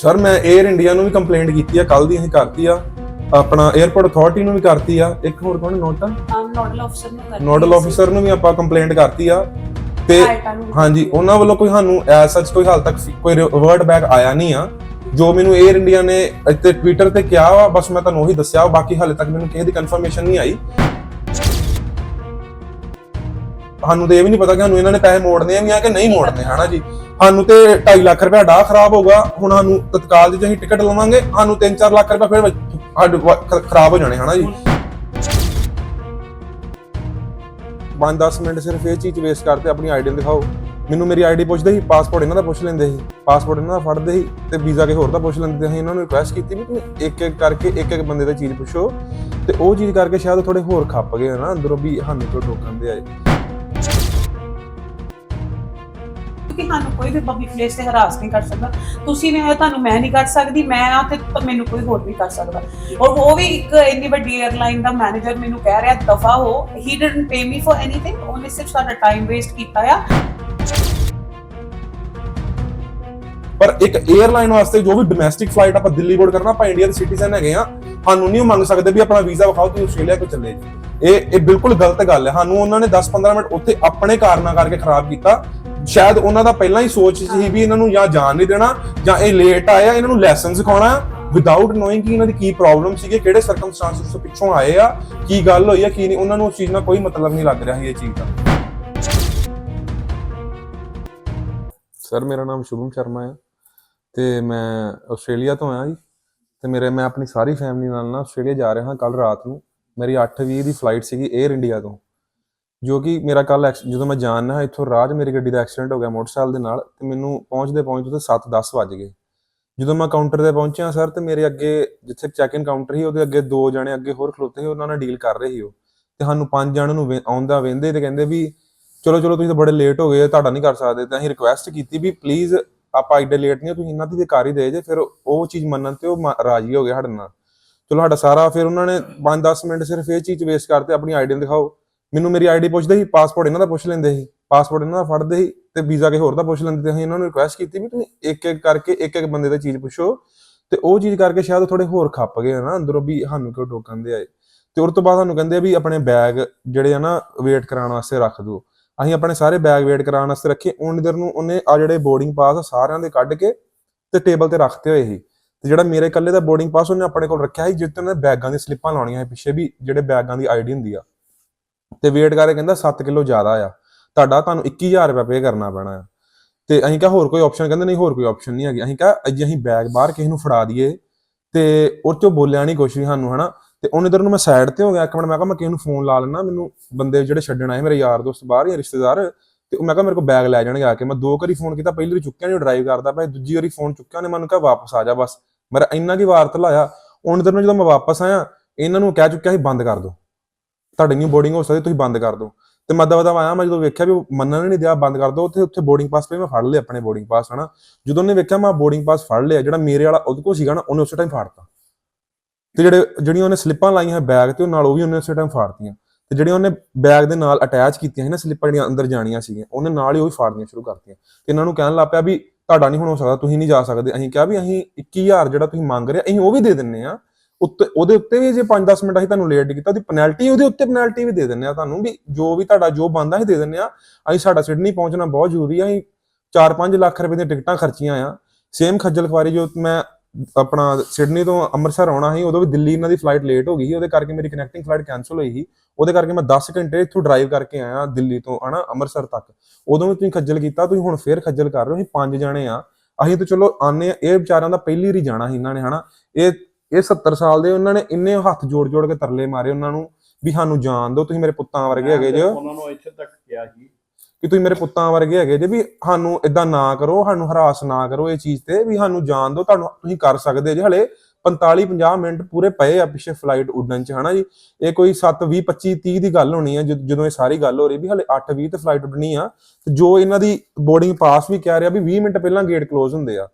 Sir ਮੈਂ air India ਨੂੰ ਵੀ complaint ਕੀਤੀ ਆ ਕੱਲ ਦੀ ਅਸੀਂ ਕਰਤੀ ਆ। ਆਪਣਾ 에어ਪੋਰਟ ਅਥਾਰਟੀ ਨੂੰ ਵੀ ਕਰਤੀ ਆ। ਇੱਕ ਹੋਰ ਕੋਣ ਨੋਟ ਆ ਨੋਡਲ ਅਫਸਰ ਨੂੰ ਕਰਦੀ ਨੋਡਲ ਆਫੀਸਰ ਨੂੰ ਵੀ ਆਪਾਂ ਕੰਪਲੇਂਟ ਕਰਤੀ ਆ। ਤੇ ਹਾਂਜੀ ਉਹਨਾਂ ਵੱਲੋਂ ਕੋਈ ਸਾਨੂੰ ਐਸ ਸੱਚ ਕੋਈ ਹਾਲ ਤੱਕ ਕੋਈ ਰਿਵਰਟ ਬੈਕ ਆਇਆ ਨਹੀਂ ਆ। ਜੋ ਮੈਨੂੰ 에ਅਰ ਇੰਡੀਆ ਨੇ ਇੱਥੇ ਟਵਿੱਟਰ ਤੇ ਕਿਹਾ ਵਾ ਬਸ ਮੈਂ ਤੁਹਾਨੂੰ ਉਹੀ ਦੱਸਿਆ ਬਾਕੀ ਹਾਲੇ ਤੱਕ ਮੈਨੂੰ ਕਿਸੇ ਦੀ ਕਨਫਰਮੇਸ਼ਨ ਨਹੀਂ ਆਈ। ਸਾਨੂੰ ਤੇ ਇਹ ਵੀ ਨਹੀਂ ਪਤਾ ਕਿ ਸਾਨੂੰ ਇਹਨਾਂ ਨੇ ਪੈਸੇ ਮੋੜਨੇ ਆ ਵੀ ਕਿ ਨਹੀਂ ਮੋੜਨੇ ਹਨਾ ਜੀ? ਸਾਨੂੰ ਤੇ 2.5 ਲੱਖ ਰੁਪਏ ਡਾ ਖਰਾਬ ਹੋਗਾ ਹੁਣ ਸਾਨੂੰ ਤਤਕਾਲ ਦੀ ਜੇ ਟਿਕਟ ਲਵਾਂਗੇ, ਸਾਨੂੰ 3-4 ਲੱਖ ਰੁਪਏ ਫਿਰ ਸਾਡੇ ਖਰਾਬ ਹੋ ਜਾਣੇ ਹਨਾ ਜੀ। 5-10 ਮਿੰਟ ਸਿਰਫ ਇਹ ਚੀਜ਼ ਵੇਸਟ ਕਰਦੇ, ਆਪਣੀ ਆਈਡੀ ਦਿਖਾਓ। ਮੈਨੂੰ ਮੇਰੀ ਆਈਡੀ ਪੁੱਛਦੇ ਸੀ ਪਾਸਪੋਰਟ ਇਹਨਾਂ ਦਾ ਪੁੱਛ ਲੈਂਦੇ ਸੀ। ਪਾਸਪੋਰਟ ਇਹਨਾਂ ਦਾ ਫੜਦੇ ਸੀ ਤੇ ਵੀਜ਼ਾ ਕਿਸੇ ਹੋਰ ਦਾ ਪੁੱਛ ਲੈਂਦੇ ਸੀ। ਇਹਨਾਂ ਨੂੰ ਰਿਕੁਐਸਟ ਕੀਤੀ, ਵੀ ਤੁਸੀਂ ਇੱਕ ਇੱਕ ਕਰਕੇ ਇੱਕ ਇੱਕ ਬੰਦੇ ਦਾ ਚੀਜ਼ ਪੁੱਛੋ। ਤੇ ਉਹ ਚੀਜ਼ ਕਰਕੇ ਸ਼ਾਇਦ ਥੋੜੇ ਹੋਰ ਖੱਪ ਗਏ ਹਨਾ, ਅੰਦਰੋਂ ਵੀ ਸਾਨੂੰ ਕੋਈ ਟੋਕਨ ਦੇ ਆਏ। ਕਿਉਂਕਿ ਤੁਹਾਨੂੰ ਕੋਈ ਵੀ ਪਬਲਿਕ ਪਲੇਸ ਤੇ ਹਰਾਸ ਨਹੀਂ ਕਰ ਸਕਦਾ। ਤੁਸੀਂ ਨੇ ਤੁਹਾਨੂੰ ਮੈਂ ਨਹੀਂ ਕਰ ਸਕਦੀ, ਮੈਂ ਆ ਤੇ ਪ- ਮੈਨੂੰ ਕੋਈ ਹੋਰ ਨਹੀਂ ਕਰ ਸਕਦਾ। ਔਰ ਉਹ ਵੀ ਇੱਕ ਇੰਨੀ ਵੱਡੀ 에ਅਰਲਾਈਨ ਦਾ ਮੈਨੇਜਰ ਮੈਨੂੰ ਕਹਿ ਰਿਹਾ, ਦਫਾ ਹੋ। He didn't pay me for anything ਉਹਨੇ ਸਿਰਫ ਸਾਡਾ ਟਾਈਮ ਵੇਸਟ ਕੀਤਾ ਆ। ਪਰ ਇੱਕ 에ਅਰਲਾਈਨ ਵਾਸਤੇ ਜੋ ਵੀ ਡੋਮੈਸਟਿਕ ਫਲਾਈਟ ਆਪਾਂ ਦਿੱਲੀ ਬੋਰਡ ਕਰਨਾ, ਆਪਾਂ ਇੰਡੀਆ ਦੇ ਸਿਟੀਜ਼ਨ ਹੈਗੇ ਆ, ਸਾਨੂੰ ਨਹੀਂ ਮੰਗ ਸਕਦੇ ਵੀ ਆਪਣਾ ਵੀਜ਼ਾ ਵਿਖਾਓ, ਤੁਸੀਂ ਆਸਟ੍ਰੇਲੀਆ ਕੋ ਚੱਲੇ। ਜੀ। ਇਹ ਇਹ ਬਿਲਕੁਲ ਗਲਤ ਗੱਲ ਹੈ। ਸਾਨੂੰ ਉਹਨਾਂ ਨੇ 10-15 ਮਿੰਟ ਉੱਥੇ ਆਪਣੇ ਕਾਰਨਾਂ ਕਰਕੇ ਖਰਾਬ ਕੀਤਾ। ਸ਼ਾਇਦ ਉਹਨਾਂ ਦਾ ਪਹਿਲਾਂ ਹੀ ਸੋਚ ਸੀ ਵੀ ਇਹਨਾਂ ਨੂੰ ਜਾਂ ਜਾਣ ਨਹੀਂ ਦੇਣਾ, ਜਾਂ ਇਹ ਲੇਟ ਆਇਆ ਇਹਨਾਂ ਨੂੰ ਲੈਸਨ ਸਿਖਾਉਣਾ ਵਿਦਆਊਟ ਨੋਇੰਗ ਕਿ ਇਹਨਾਂ ਦੀ ਕੀ ਪ੍ਰੋਬਲਮ ਸੀਗੇ, ਕਿਹੜੇ ਸਰਕਮਸਟੈਂਸਸ ਤੋਂ ਪਿੱਛੋਂ ਆਏ ਆ, ਕੀ ਗੱਲ ਹੋਈ ਆ, ਕੀ ਨਹੀਂ, ਉਹਨਾਂ ਨੂੰ ਉਸ ਚੀਜ਼ ਨਾਲ ਕੋਈ ਮਤਲਬ ਨਹੀਂ ਲੱਗ ਰਿਹਾ ਸੀ ਇਹ ਚੀਜ਼ ਦਾ। ਸਰ ਮੇਰਾ ਨਾਮ ਸ਼ੁਭਮ ਸ਼ਰਮਾ ਹੈ ਤੇ ਮੈਂ ਆਸਟ੍ਰੇਲੀਆ ਤੋਂ ਆਇਆ ਜੀ। ਤੇ ਮੇਰੇ, ਮੈਂ ਆਪਣੀ ਸਾਰੀ ਫੈਮਿਲੀ ਨਾਲ ਨਾ ਆਸਟ੍ਰੇਲੀਆ ਜਾ ਰਿਹਾ ਹਾਂ ਕੱਲ ਰਾਤ ਨੂੰ। ਮੇਰੀ 8:20 ਦੀ ਫਲਾਈਟ ਸੀਗੀ 에ਅਰ ਇੰਡੀਆ ਤੋਂ। ਜੋ ਕਿ ਮੇਰਾ ਕੱਲ ਜਦੋਂ ਮੈਂ ਜਾਣਨਾ ਇੱਥੋਂ ਰਾਜ ਮੇਰੀ ਗੱਡੀ ਦਾ ਐਕਸੀਡੈਂਟ ਹੋ ਗਿਆ ਮੋਟਰਸਾਈਕਲ ਦੇ ਨਾਲ ਤੇ ਮੈਨੂੰ ਪਹੁੰਚਦੇ ਪਹੁੰਚਦੇ 7:10 ਵੱਜ ਗਏ। ਜਦੋਂ ਮੈਂ ਕਾਊਂਟਰ ਤੇ ਪਹੁੰਚਿਆ ਸਰ ਤੇ ਮੇਰੇ ਅੱਗੇ ਜਿੱਥੇ ਚੈੱਕ ਇਨ ਕਾਊਂਟਰ ਸੀ ਉਹਦੇ ਅੱਗੇ ਦੋ ਜਣੇ ਅੱਗੇ ਹੋਰ ਖਲੋਤੇ ਸੀ ਉਹਨਾਂ ਨਾਲ ਡੀਲ ਕਰ ਰਹੇ ਸੀ ਉਹ। ਤੇ ਸਾਨੂੰ ਪੰਜ ਜਣਾਂ ਨੂੰ ਵੇ- ਆਉਂਦਾ ਵੇਂਦੇ ਤੇ ਕਹਿੰਦੇ ਵੀ ਚਲੋ ਚਲੋ ਤੁਸੀਂ ਤਾਂ ਬੜੇ ਲੇਟ ਹੋ ਗਏ ਤੁਹਾਡਾ ਨਹੀਂ ਕਰ ਸਕਦੇ ਤਾਂ ਅਸੀਂ ਰਿਕੁਐਸਟ ਕੀਤੀ ਵੀ ਪਲੀਜ਼ ਆਪਾਂ ਐਡੇ ਲੇਟ ਨਹੀਂ ਹੋ, ਤੁਸੀਂ ਇਹਨਾਂ ਦੀ ਤੇ ਕਰ ਹੀ ਦੇ ਜੇ ਫਿਰ ਉਹ ਚੀਜ਼ ਮੰਨਣ ਤੇ ਉਹ ਰਾਜੀ ਹੋ ਗਏ ਸਾਡੇ ਨਾਲ। ਚਲੋ ਸਾਡਾ ਸਾਰਾ ਫਿਰ ਉਹਨਾਂ ਨੇ 5-10 ਮਿੰਟ ਸਿਰਫ ਇਹ ਚੀਜ਼ ਵੇਸਟ ਕਰਤੇ ਆਪਣੀ ਆਈਡੀ ਦਿਖਾਓ। ਮੈਨੂੰ ਮੇਰੀ ਆਈਡੀ ਪੁੱਛਦੇ ਸੀ ਪਾਸਪੋਰਟ ਇਹਨਾਂ ਦਾ ਪੁੱਛ ਲੈਂਦੇ ਸੀ ਪਾਸਪੋਰਟ ਇਹਨਾਂ ਦਾ ਫੜਦੇ ਸੀ ਤੇ ਵੀਜ਼ਾ ਕਿਸੇ ਹੋਰ ਦਾ ਪੁੱਛ ਲੈਂਦੇ ਸੀ ਇਹਨਾਂ ਨੂੰ ਰਿਕੁਐਸਟ ਕੀਤੀ ਵੀ ਤੁਸੀਂ ਇੱਕ ਇੱਕ ਕਰਕੇ ਇੱਕ ਇੱਕ ਬੰਦੇ ਦਾ ਚੀਜ਼ ਪੁੱਛੋ ਤੇ ਉਹ ਚੀਜ਼ ਕਰਕੇ ਸ਼ਾਇਦ ਥੋੜੇ ਹੋਰ ਖੱਪ ਗਏ ਨਾ ਅੰਦਰੋਂ ਵੀ ਸਾਨੂੰ ਕਿਉਂ ਟੋਕਨ ਦੇ ਆਏ। ਤੇ ਉਸ ਤੋਂ ਬਾਅਦ ਸਾਨੂੰ ਕਹਿੰਦੇ ਆ ਵੀ ਆਪਣੇ ਬੈਗ ਜਿਹੜੇ ਆ ਨਾ ਵੇਟ ਕਰਾਉਣ ਵਾਸਤੇ ਰੱਖ ਦਿਓ। ਅਸੀਂ ਆਪਣੇ ਸਾਰੇ ਬੈਗ ਵੇਟ ਕਰਾਉਣ ਵਾਸਤੇ ਰੱਖੇ ਉਨੀ ਦੇਰ ਨੂੰ ਉਹਨੇ ਆ ਜਿਹੜੇ ਬੋਰਡਿੰਗ ਪਾਸ ਸਾਰਿਆਂ ਦੇ ਕੱਢ ਕੇ ਤੇ ਟੇਬਲ ਤੇ ਰੱਖਤੇ ਹੋਏ ਸੀ। ਤੇ ਜਿਹੜਾ ਮੇਰੇ ਇਕੱਲੇ ਦਾ ਬੋਰਡਿੰਗ ਪਾਸ ਉਹਨੇ ਆਪਣੇ ਕੋਲ ਰੱਖਿਆ ਸੀ ਜਿੱਤੇ ਉਹਨੇ ਬੈਗਾਂ ਦੀ ਸਲਿੱਪਾਂ ਲਾਉਣੀਆਂ ਸੀ ਪਿੱਛੇ ਵੀ, ਜਿਹੜੇ ਬੈਗਾਂ ਦੀ ਆਈਡੀ ਹੁੰਦੀ ਆ। ਤੇ ਵੇਟ ਕਰਕੇ ਕਹਿੰਦਾ 7 ਕਿਲੋ ਜ਼ਿਆਦਾ ਆ। ਤੁਹਾਡਾ ਤੁਹਾਨੂੰ 21000 ਰੁਪਏ ਪੇ ਕਰਨਾ ਪੈਣਾ ਆ। ਤੇ ਅਸੀਂ ਕਿਹਾ ਹੋਰ ਕੋਈ ਆਪਸ਼ਨ ਕਹਿੰਦੇ ਨਹੀਂ, ਹੋਰ ਕੋਈ ਆਪਸ਼ਨ ਨਹੀਂ ਹੈਗੀ। ਅਸੀਂ ਕਿਹਾ, ਅੱਜ ਅਸੀਂ ਬੈਗ ਬਾਹਰ ਕਿਸੇ ਨੂੰ ਫੜਾ ਦਈਏ ਤੇ ਉਹ ਚੋਂ ਬੋਲਿਆ ਨਹੀਂ ਕੁਝ ਵੀ ਸਾਨੂੰ, ਹਨਾ? ਤੇ ਉਹਨੇ ਦਰ ਨੂੰ ਮੈਂ ਸਾਈਡ ਤੇ ਹੋ ਗਿਆ। ਇੱਕ ਮਿੰਟ ਮੈਂ ਕਿਹਾ, ਮੈਂ ਕਿਸੇ ਨੂੰ ਫੋਨ ਲਾ ਲੈਣਾ ਮੈਨੂੰ ਬੰਦੇ ਜਿਹੜੇ ਛੱਡਣ ਆਏ, ਮੇਰੇ ਯਾਰ ਦੋਸਤ ਬਾਹਰ ਜਾਂ ਰਿਸ਼ਤੇਦਾਰ, ਤੇ ਉਹ ਮੈਂ ਕਿਹਾ, ਮੇਰੇ ਕੋਲ ਬੈਗ ਲੈ ਜਾਣਗੇ ਆ ਕੇ। ਮੈਂ ਦੋ ਵਾਰੀ ਫੋਨ ਕੀਤਾ, ਪਹਿਲੀ ਵਾਰੀ ਚੁੱਕਿਆ ਨਹੀਂ ਡਰਾਈਵ ਕਰਦਾ ਪਿਆ। ਦੂਜੀ ਵਾਰੀ ਫੋਨ ਚੁੱਕਿਆ, ਉਹਨੇ ਮੈਨੂੰ ਕਿਹਾ, ਵਾਪਸ ਆ ਜਾ ਬਸ। ਮੇਰਾ ਇੰਨਾ ਕੀ ਵਾਰ ਲਾਇਆ। ਉਹਨੇ ਦਰ ਨੂੰ ਜਦੋਂ ਮੈਂ ਵਾਪਸ ਆਇਆ, ਇਹਨਾਂ ਨੂੰ ਕਹਿ ਚੁੱਕਿਆ ਸੀ, ਬੰਦ ਕਰ ਦਿਓ ਤੁਹਾਡੀ ਨਹੀਂ ਬੋਰਡਿੰਗ ਹੋ ਸਕਦੀ, ਤੁਸੀਂ ਬੰਦ ਕਰ ਦਿਓ। ਤੇ ਮੱਦਾ ਮੱਦਾ ਆਇਆ ਮੈਂ ਜਦੋਂ ਵੇਖਿਆ ਵੀ ਉਹ ਮੰਨਣ ਨਹੀਂ ਦਿਆ, ਬੰਦ ਕਰ ਦੋ ਉੱਥੇ ਉੱਥੇ ਬੋਰਡਿੰਗ ਪਾਸ ਪਈ ਮੈਂ ਫੜ ਲਿਆ ਆਪਣੇ ਬੋਰਡਿੰਗ ਪਾਸ ਹਨਾ। ਜਦੋਂ ਉਹਨੇ ਵੇਖਿਆ ਮੈਂ ਬੋਰਡਿੰਗ ਪਾਸ ਫੜ ਲਿਆ, ਜਿਹੜਾ ਮੇਰੇ ਵਾਲਾ ਉਹਦੇ ਕੋਲ ਸੀਗਾ ਨਾ, ਉਹਨੇ ਉਸੇ ਟਾਈਮ ਫਾੜਤਾ। ਤੇ ਜਿਹੜੇ, ਜਿਹੜੀਆਂ ਉਹਨੇ ਸਲਿੱਪਾਂ ਲਾਈਆਂ ਬੈਗ ਤੇ, ਉਹ ਨਾਲ ਉਹ ਵੀ ਉਹਨੇ ਉਸੇ ਟਾਈਮ ਫਾੜਤੀਆਂ। ਤੇ ਜਿਹੜੀਆਂ ਉਹਨੇ ਬੈਗ ਦੇ ਨਾਲ ਅਟੈਚ ਕੀਤੀਆਂ ਸੀ ਨਾ ਸਲਿੱਪਾਂ ਜਿਹੜੀਆਂ ਅੰਦਰ ਜਾਣੀਆਂ ਸੀਗੀਆਂ, ਉਹਨੇ ਨਾਲ ਹੀ ਉਹ ਵੀ ਫਾੜਨੀਆਂ ਸ਼ੁਰੂ ਕਰਤੀਆਂ। ਤੇ ਇਹਨਾਂ ਨੂੰ ਕਹਿਣ ਲੱਗ ਪਿਆ ਵੀ ਤੁਹਾਡਾ ਨਹੀਂ ਹੁਣ ਹੋ ਸਕਦਾ, ਤੁਸੀਂ ਨਹੀਂ ਜਾ ਸਕਦੇ। ਅਸੀਂ ਕਿਹਾ ਵੀ ਅਸੀਂ 21000 ਜਿਹੜਾ ਤੁਸੀਂ ਮੰਗ ਰਹੇ, ਅਸੀਂ ਉਹ ਵੀ ਦੇ ਦਿੰਨੇ ਆ। ਉੱਤੇ, ਉਹਦੇ ਉੱਤੇ ਵੀ ਜੇ 5-10 ਮਿੰਟ ਅਸੀਂ ਤੁਹਾਨੂੰ ਲੇਟ ਕੀਤਾ, ਉਹਦੀ ਪੈਨਲਟੀ ਉਹਦੇ ਉੱਤੇ ਪੈਨਲਟੀ ਵੀ ਦੇ ਦਿੰਨੇ ਆ ਤੁਹਾਨੂੰ ਵੀ ਜੋ ਵੀ ਤੁਹਾਡਾ, ਜੋ ਬੰਦਾ ਅਸੀਂ ਦੇ ਦਿੰਨੇ ਆ ਅਸੀਂ ਸਾਡਾ ਸਿਡਨੀ ਪਹੁੰਚਣਾ ਬਹੁਤ ਜ਼ਰੂਰੀ ਆ, ਅਸੀਂ 4-5 ਲੱਖ ਰੁਪਏ ਦੀਆਂ ਟਿਕਟਾਂ ਖਰਚੀਆਂ ਆ। ਸੇਮ ਖੱਜਲ ਖਵਾਰੀ ਜੋ ਮੈਂ ਆਪਣਾ ਸਿਡਨੀ ਤੋਂ ਅੰਮ੍ਰਿਤਸਰ ਆਉਣਾ ਸੀ, ਉਦੋਂ ਵੀ ਦਿੱਲੀ ਇਹਨਾਂ ਦੀ ਫਲਾਈਟ ਲੇਟ ਹੋ ਗਈ ਸੀ, ਉਹਦੇ ਕਰਕੇ ਮੇਰੀ ਕਨੈਕਟਿੰਗ ਫਲਾਈਟ ਕੈਨਸਲ ਹੋਈ ਸੀ। ਉਹਦੇ ਕਰਕੇ ਮੈਂ 10 ਘੰਟੇ ਇੱਥੋਂ ਡਰਾਈਵ ਕਰਕੇ ਆਇਆ ਦਿੱਲੀ ਤੋਂ, ਹਨਾ, ਅੰਮ੍ਰਿਤਸਰ ਤੱਕ। ਉਦੋਂ ਵੀ ਤੁਸੀਂ ਖੱਜਲ ਕੀਤਾ, ਤੁਸੀਂ ਹੁਣ ਫੇਰ ਖੱਜਲ ਕਰ ਰਹੇ ਹੋ, ਅਸੀਂ ਪੰਜ ਜਾਣੇ ਆ। ਅਸੀਂ ਤਾਂ ਚਲੋ ਆਨੇ ਆ, ਇਹ ਵਿਚਾਰਿਆਂ ਦਾ ਪਹਿਲੀ ਵਾਰੀ ਜਾਣਾ ਸੀ ਇਹਨਾਂ ਨੇ, ਹਨਾ। ਇਹ ਇਹ 70 ਸਾਲ ਦੇ ਉਹਨਾਂ ਨੇ ਇੰਨੇ ਹੱਥ ਜੋੜ ਜੋੜ ਕੇ ਤਰਲੇ ਮਾਰੇ ਉਹਨਾਂ ਨੂੰ ਵੀ ਸਾਨੂੰ ਜਾਣ ਦਿਓ ਤੁਸੀਂ ਮੇਰੇ ਪੁੱਤਾਂ ਵਰਗੇ ਹੈਗੇ ਜੇ। ਉਹਨਾਂ ਨੂੰ ਇੱਥੇ ਤੱਕ ਕਿਹਾ ਸੀ। ਕਿ ਤੁਸੀਂ ਮੇਰੇ ਪੁੱਤਾਂ ਵਰਗੇ ਹੈਗੇ ਜੇ ਵੀ ਸਾਨੂੰ ਇਦਾਂ ਨਾ ਕਰੋ ਸਾਨੂੰ ਹਰਾਸ ਨਾ ਕਰੋ ਇਹ ਚੀਜ਼ ਤੇ ਵੀ ਸਾਨੂੰ ਜਾਣ ਦਿਓ ਤੁਹਾਨੂੰ ਤੁਸੀਂ ਕਰ ਸਕਦੇ ਜੇ। ਹਲੇ 45 50 ਮਿੰਟ ਪੂਰੇ ਪਏ ਆ ਪਿੱਛੇ ਫਲਾਈਟ ਉੱਡਣ ਚ ਹਨਾ ਜੀ? ਇਹ ਕੋਈ 7 20 25 30 ਦੀ ਗੱਲ ਹੋਣੀ ਆ ਜਦ- ਜਦੋਂ ਇਹ ਸਾਰੀ ਗੱਲ ਹੋ ਰਹੀ ਵੀ ਹਲੇ 8 20 ਤੇ ਫਲਾਈਟ ਉੱਡਣੀ ਆ ਤੇ ਜੋ ਇਹਨਾਂ ਦੀ ਬੋਰਡਿੰਗ ਪਾਸ ਵੀ ਕਹਿ ਰਿਹਾ ਵੀ 20 ਮਿੰਟ ਪਹਿਲਾਂ ਗੇਟ ਕਲੋਜ਼ ਹੁੰਦੇ ਆ।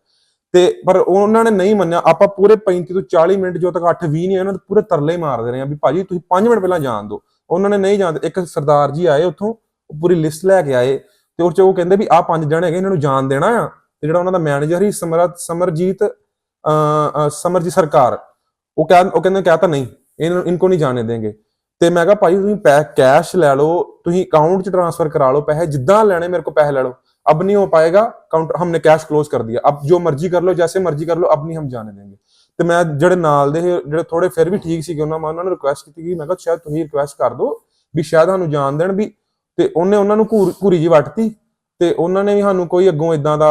ਤੇ ਪਰ ਉਹਨਾਂ ਨੇ ਨਹੀਂ ਮੰਨਿਆ। ਆਪਾਂ ਪੂਰੇ 35 ਤੋਂ 40 ਮਿੰਟ ਜੋ ਤੱਕ 8 20 ਨਹੀਂ ਉਹਨਾਂ ਦੇ ਪੂਰੇ ਤਰਲੇ ਮਾਰਦੇ ਰਹੇ ਆ ਵੀ ਭਾਜੀ ਤੁਸੀਂ 5 ਮਿੰਟ ਪਹਿਲਾਂ ਜਾਣ ਦਿਓ। ਉਹਨਾਂ ਨੇ ਨਹੀਂ ਜਾਣਦੇ ਇੱਕ ਸਰਦਾਰ ਜੀ ਆਏ ਉੱਥੋਂ ਪੂਰੀ ਲਿਸਟ ਲੈ ਕੇ ਆਏ ਤੇ ਉਹ ਚ ਉਹ ਕਹਿੰਦੇ ਵੀ ਆ ਪੰਜ ਜਣੇ ਹੈਗੇ, ਇਹਨਾਂ ਨੂੰ ਜਾਣ ਦੇਣਾ ਆ ਤੇ ਜਿਹੜਾ ਉਹਨਾਂ ਦਾ ਮੈਨੇਜਰ ਸੀ ਸਮਰਤ ਸਮਰਜੀਤ ਸਮਰਜੀਤ ਸਰਕਾਰ, ਉਹ ਕਹਿ, ਉਹ ਕਹਿੰਦੇ ਕਹਤਾ ਨਹੀਂ, ਇਹਨਾਂ ਇਨਕੋ ਨਹੀਂ ਜਾਣੇ ਦੇਣਗੇ। ਤੇ ਮੈਂ ਕਿਹਾ ਭਾਜੀ ਤੁਸੀਂ ਪੈ ਕੈਸ਼ ਲੈ ਲਓ, ਤੁਸੀਂ ਅਕਾਊਂਟ 'ਚ ਟ੍ਰਾਂਸਫਰ ਕਰਾ ਲਓ, ਪੈਸੇ ਜਿੱਦਾਂ ਲੈਣੇ ਮੇਰੇ ਕੋਲ ਪੈਸੇ ਲੈ ਲਓ। अब नहीं हो पाएगा काउंटर हमने कैश क्लोज कर दिया अब जो मर्जी कर लो जैसे मर्जी कर लो अब नहीं हम जाने देंगे ਤੇ ਮੈਂ ਜਿਹੜੇ ਨਾਲ ਦੇ ਸੀ, ਜਿਹੜੇ ਥੋੜੇ ਫਿਰ ਵੀ ਠੀਕ ਸੀਗੇ ਉਹਨਾਂ ਮੈਂ ਉਹਨਾਂ ਨੂੰ ਰਿਕੁਐਸਟ ਕੀਤੀ ਕਿ ਮੈਂ ਕਿਹਾ ਸ਼ਾਇਦ ਤੁਸੀਂ ਰਿਕੁਐਸਟ ਕਰ ਦਿਓ ਵੀ ਸ਼ਾਇਦ ਸਾਨੂੰ ਜਾਣ ਦੇਣ ਵੀ ਤੇ ਉਹਨੇ ਉਹਨਾਂ ਨੂੰ ਘੂਰ ਘੂਰੀ ਜੀ ਵੱਟਤੀ ਤੇ ਉਹਨਾਂ ਨੇ ਵੀ ਸਾਨੂੰ ਕੋਈ ਅੱਗੋਂ ਇਦਾਂ ਦਾ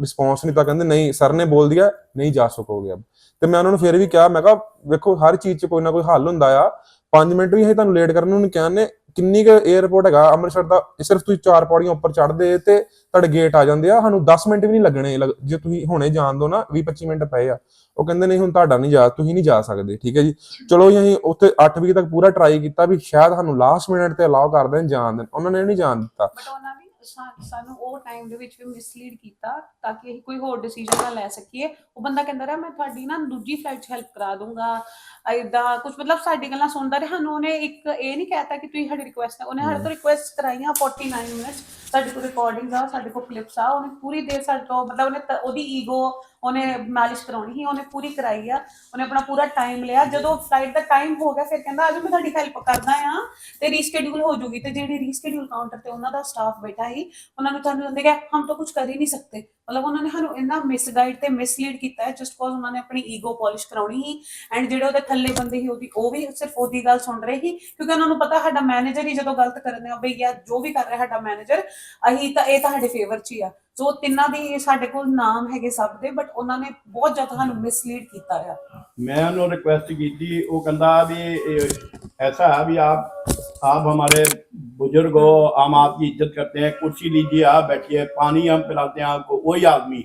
ਰਿਸਪੌਂਸ ਨਹੀਂ ਤਾਂ ਕਹਿੰਦੇ ਨਹੀਂ ਸਰ ਨੇ ਬੋਲ ਦਿਆ ਨਹੀਂ ਜਾ ਸਕੋਗੇ ਅਬ ਤੇ ਮੈਂ ਉਹਨਾਂ ਨੂੰ ਫਿਰ ਵੀ ਕਿਹਾ ਮੈਂ ਕਿਹਾ ਵੇਖੋ ਹਰ ਚੀਜ਼ 'ਚ ਕੋਈ ਨਾ ਕੋਈ ਹੱਲ ਹੁੰਦਾ ਆ 5 ਮਿੰਟ ਵੀ ਅਸੀਂ ਤੁਹਾਨੂੰ ਲੇਟ ਕਰਨ ਨੂੰ ਨਹੀਂ ਕਹਿੰਦੇ ਕਿੰਨੀ ਕੁ 에어ਪੋਰਟ ਹੈਗਾ ਅੰਮ੍ਰਿਤਸਰ ਦਾ ਸਿਰਫ ਤੁਸੀਂ ਚਾਰ ਪੌੜੀਆਂ ਉੱਪਰ ਚੜ੍ਹਦੇ ਤੇ ਤੁਹਾਡੇ ਗੇਟ ਆ ਜਾਂਦੇ ਆ, ਸਾਨੂੰ 10 ਮਿੰਟ ਵੀ ਨਹੀਂ ਲੱਗਣੇ ਜੇ ਤੁਸੀਂ ਹੁਣੇ ਜਾਣ ਦੋ ਨਾ 20 25 ਮਿੰਟ ਪਏ ਆ। ਉਹ ਕਹਿੰਦੇ ਨਹੀਂ, ਹੁਣ ਤੁਹਾਡਾ ਨਹੀਂ ਜਾ, ਤੁਸੀਂ ਨਹੀਂ ਜਾ ਸਕਦੇ, ਠੀਕ ਹੈ ਜੀ? ਚਲੋ ਜੀ, ਅਸੀਂ ਉੱਥੇ 8 ਵਜੇ ਤੱਕ ਪੂਰਾ ਟਰਾਈ ਕੀਤਾ ਵੀ ਸ਼ਾਇਦ ਸਾਨੂੰ ਲਾਸਟ ਮਿੰਟ ਤੇ ਅਲਾਉ ਕਰ ਦੇਣ, ਜਾਣ ਦੇਣ। ਉਹਨਾਂ ਨੇ ਨਹੀਂ ਜਾਣ ਦਿੱਤਾ। ਬਟ ਉਹਨਾਂ ਸਾ- ਸਾਨੂੰ ਉਹ ਟਾਈਮ ਦੇ ਵਿੱਚ ਵੀ ਮਿਸਲੀਡ ਕੀਤਾ ਤਾਂ ਕਿ ਅਸੀਂ ਕੋਈ ਹੋਰ ਡਿਸੀਜਨ ਨਾ ਲੈ ਸਕੀਏ। ਉਹ ਬੰਦਾ ਕਹਿੰਦਾ ਰਿਹਾ ਮੈਂ ਤੁਹਾਡੀ ਨਾ ਦੂਜੀ ਫਲਾਈਟ 'ਚ ਹੈਲਪ ਕਰਾ ਦੂੰਗਾ। ਐਦਾਂ ਕੁਝ ਮਤਲਬ ਸਾਡੀ ਗੱਲਾਂ ਸੁਣਦਾ ਰਿਹਾ। ਸਾਨੂੰ ਉਹਨੇ ਇੱਕ ਇਹ ਨਹੀਂ ਕਹਿਤਾ ਕਿ ਤੁਸੀਂ ਸਾਡੀ ਰਿਕੁਐਸਟ ਹੈ ਉਹਨੇ ਸਾਡੇ ਤੋਂ ਰਿਕੁਐਸਟ ਕਰਾਈਆਂ 49 ਮਿੰਟਸ ਸਾਡੇ ਕੋਲ ਰਿਕਾਰਡਿੰਗਸ ਆ ਸਾਡੇ ਕੋਲ ਕਲਿੱਪਸ ਆ ਉਹਨੇ ਪੂਰੀ ਦੇਰ ਸਾਡੇ ਤੋਂ ਮਤਲਬ ਉਹਨੇ ਤ- ਉਹਦੀ ਈਗੋ ਉਹਨੇ ਮਾਲਿਸ਼ ਕਰਾਉਣੀ ਸੀ, ਉਹਨੇ ਪੂਰੀ ਕਰਾਈ ਆ, ਉਹਨੇ ਆਪਣਾ ਪੂਰਾ ਟਾਈਮ ਲਿਆ। ਜਦੋਂ ਫਲਾਈਟ ਦਾ ਟਾਈਮ ਹੋ ਗਿਆ, ਫਿਰ ਕਹਿੰਦਾ ਅੱਜ ਮੈਂ ਤੁਹਾਡੀ ਹੈਲਪ ਕਰਦਾ ਆ ਤੇ ਰੀਸਕੇਡਿਊਲ ਹੋ ਜੂਗੀ। ਤੇ ਜਿਹੜੀ ਰੀਸਕੇਡਿਊਲ ਕਾਊਂਟਰ ਤੇ ਉਹਨਾਂ ਦਾ ਸਟਾਫ ਬੈਠਾ ਸੀ, ਉਹਨਾਂ ਨੂੰ ਤੁਹਾਨੂੰ ਕਹਿੰਦੇ ਕਿ ਹਮ ਤਾਂ ਕੁਝ ਕਰ ਹੀ ਨਹੀਂ ਸਕਦੇ। ਮਤਲਬ ਉਹਨਾਂ ਨੇ ਸਾਨੂੰ ਇੰਨਾ ਮਿਸਗਾਈਡ ਤੇ ਮਿਸਲੀਡ ਕੀਤਾ ਹੈ ਜਸਟ ਕੋਜ਼ ਉਹਨਾਂ ਨੇ ਆਪਣੀ ਈਗੋ ਪਾਲਿਸ਼ ਕਰਾਉਣੀ ਸੀ। ਐਂਡ ਜਿਹੜੇ ਉਹਦੇ ਥੱਲੇ ਬੰਦੇ ਸੀ, ਉਹਦੀ, ਉਹ ਵੀ ਸਿਰਫ ਉਹਦੀ ਗੱਲ ਸੁਣ ਰਹੇ ਸੀ, ਕਿਉਂਕਿ ਉਹਨਾਂ ਨੂੰ ਪਤਾ ਸਾਡਾ ਮੈਨੇਜਰ ਹੀ ਜਦੋਂ ਗਲਤ ਕਰਨ ਆ ਬਈ ਯਾਰ ਜੋ ਵੀ ਕਰ ਰਿਹਾ ਸਾਡਾ ਮੈਨੇਜਰ ਅਹੀਂ ਤਾਂ, ਇਹ ਤਾਂ ਸਾਡੇ ਫੇਵਰ 'ਚ ਹੀ ਆ। ਸੋ ਤਿੰਨਾਂ ਦੀ ਸਾਡੇ ਕੋਲ ਨਾਮ ਹੈਗੇ ਸਭ ਦੇ ਬਟ ਉਹਨਾਂ ਨੇ ਬਹੁਤ ਜ਼ਿਆਦਾ ਸਾਨੂੰ ਮਿਸਲੀਡ ਕੀਤਾ ਆ मैं उन्होंने रिक्वेस्ट की थी वो कहता भी ए, ऐसा है भी आप आप हमारे बुजुर्ग हो हम आपकी इज्जत करते हैं कुर्सी लीजिए आप बैठिए पानी हम पिलाते हैं आपको वही आदमी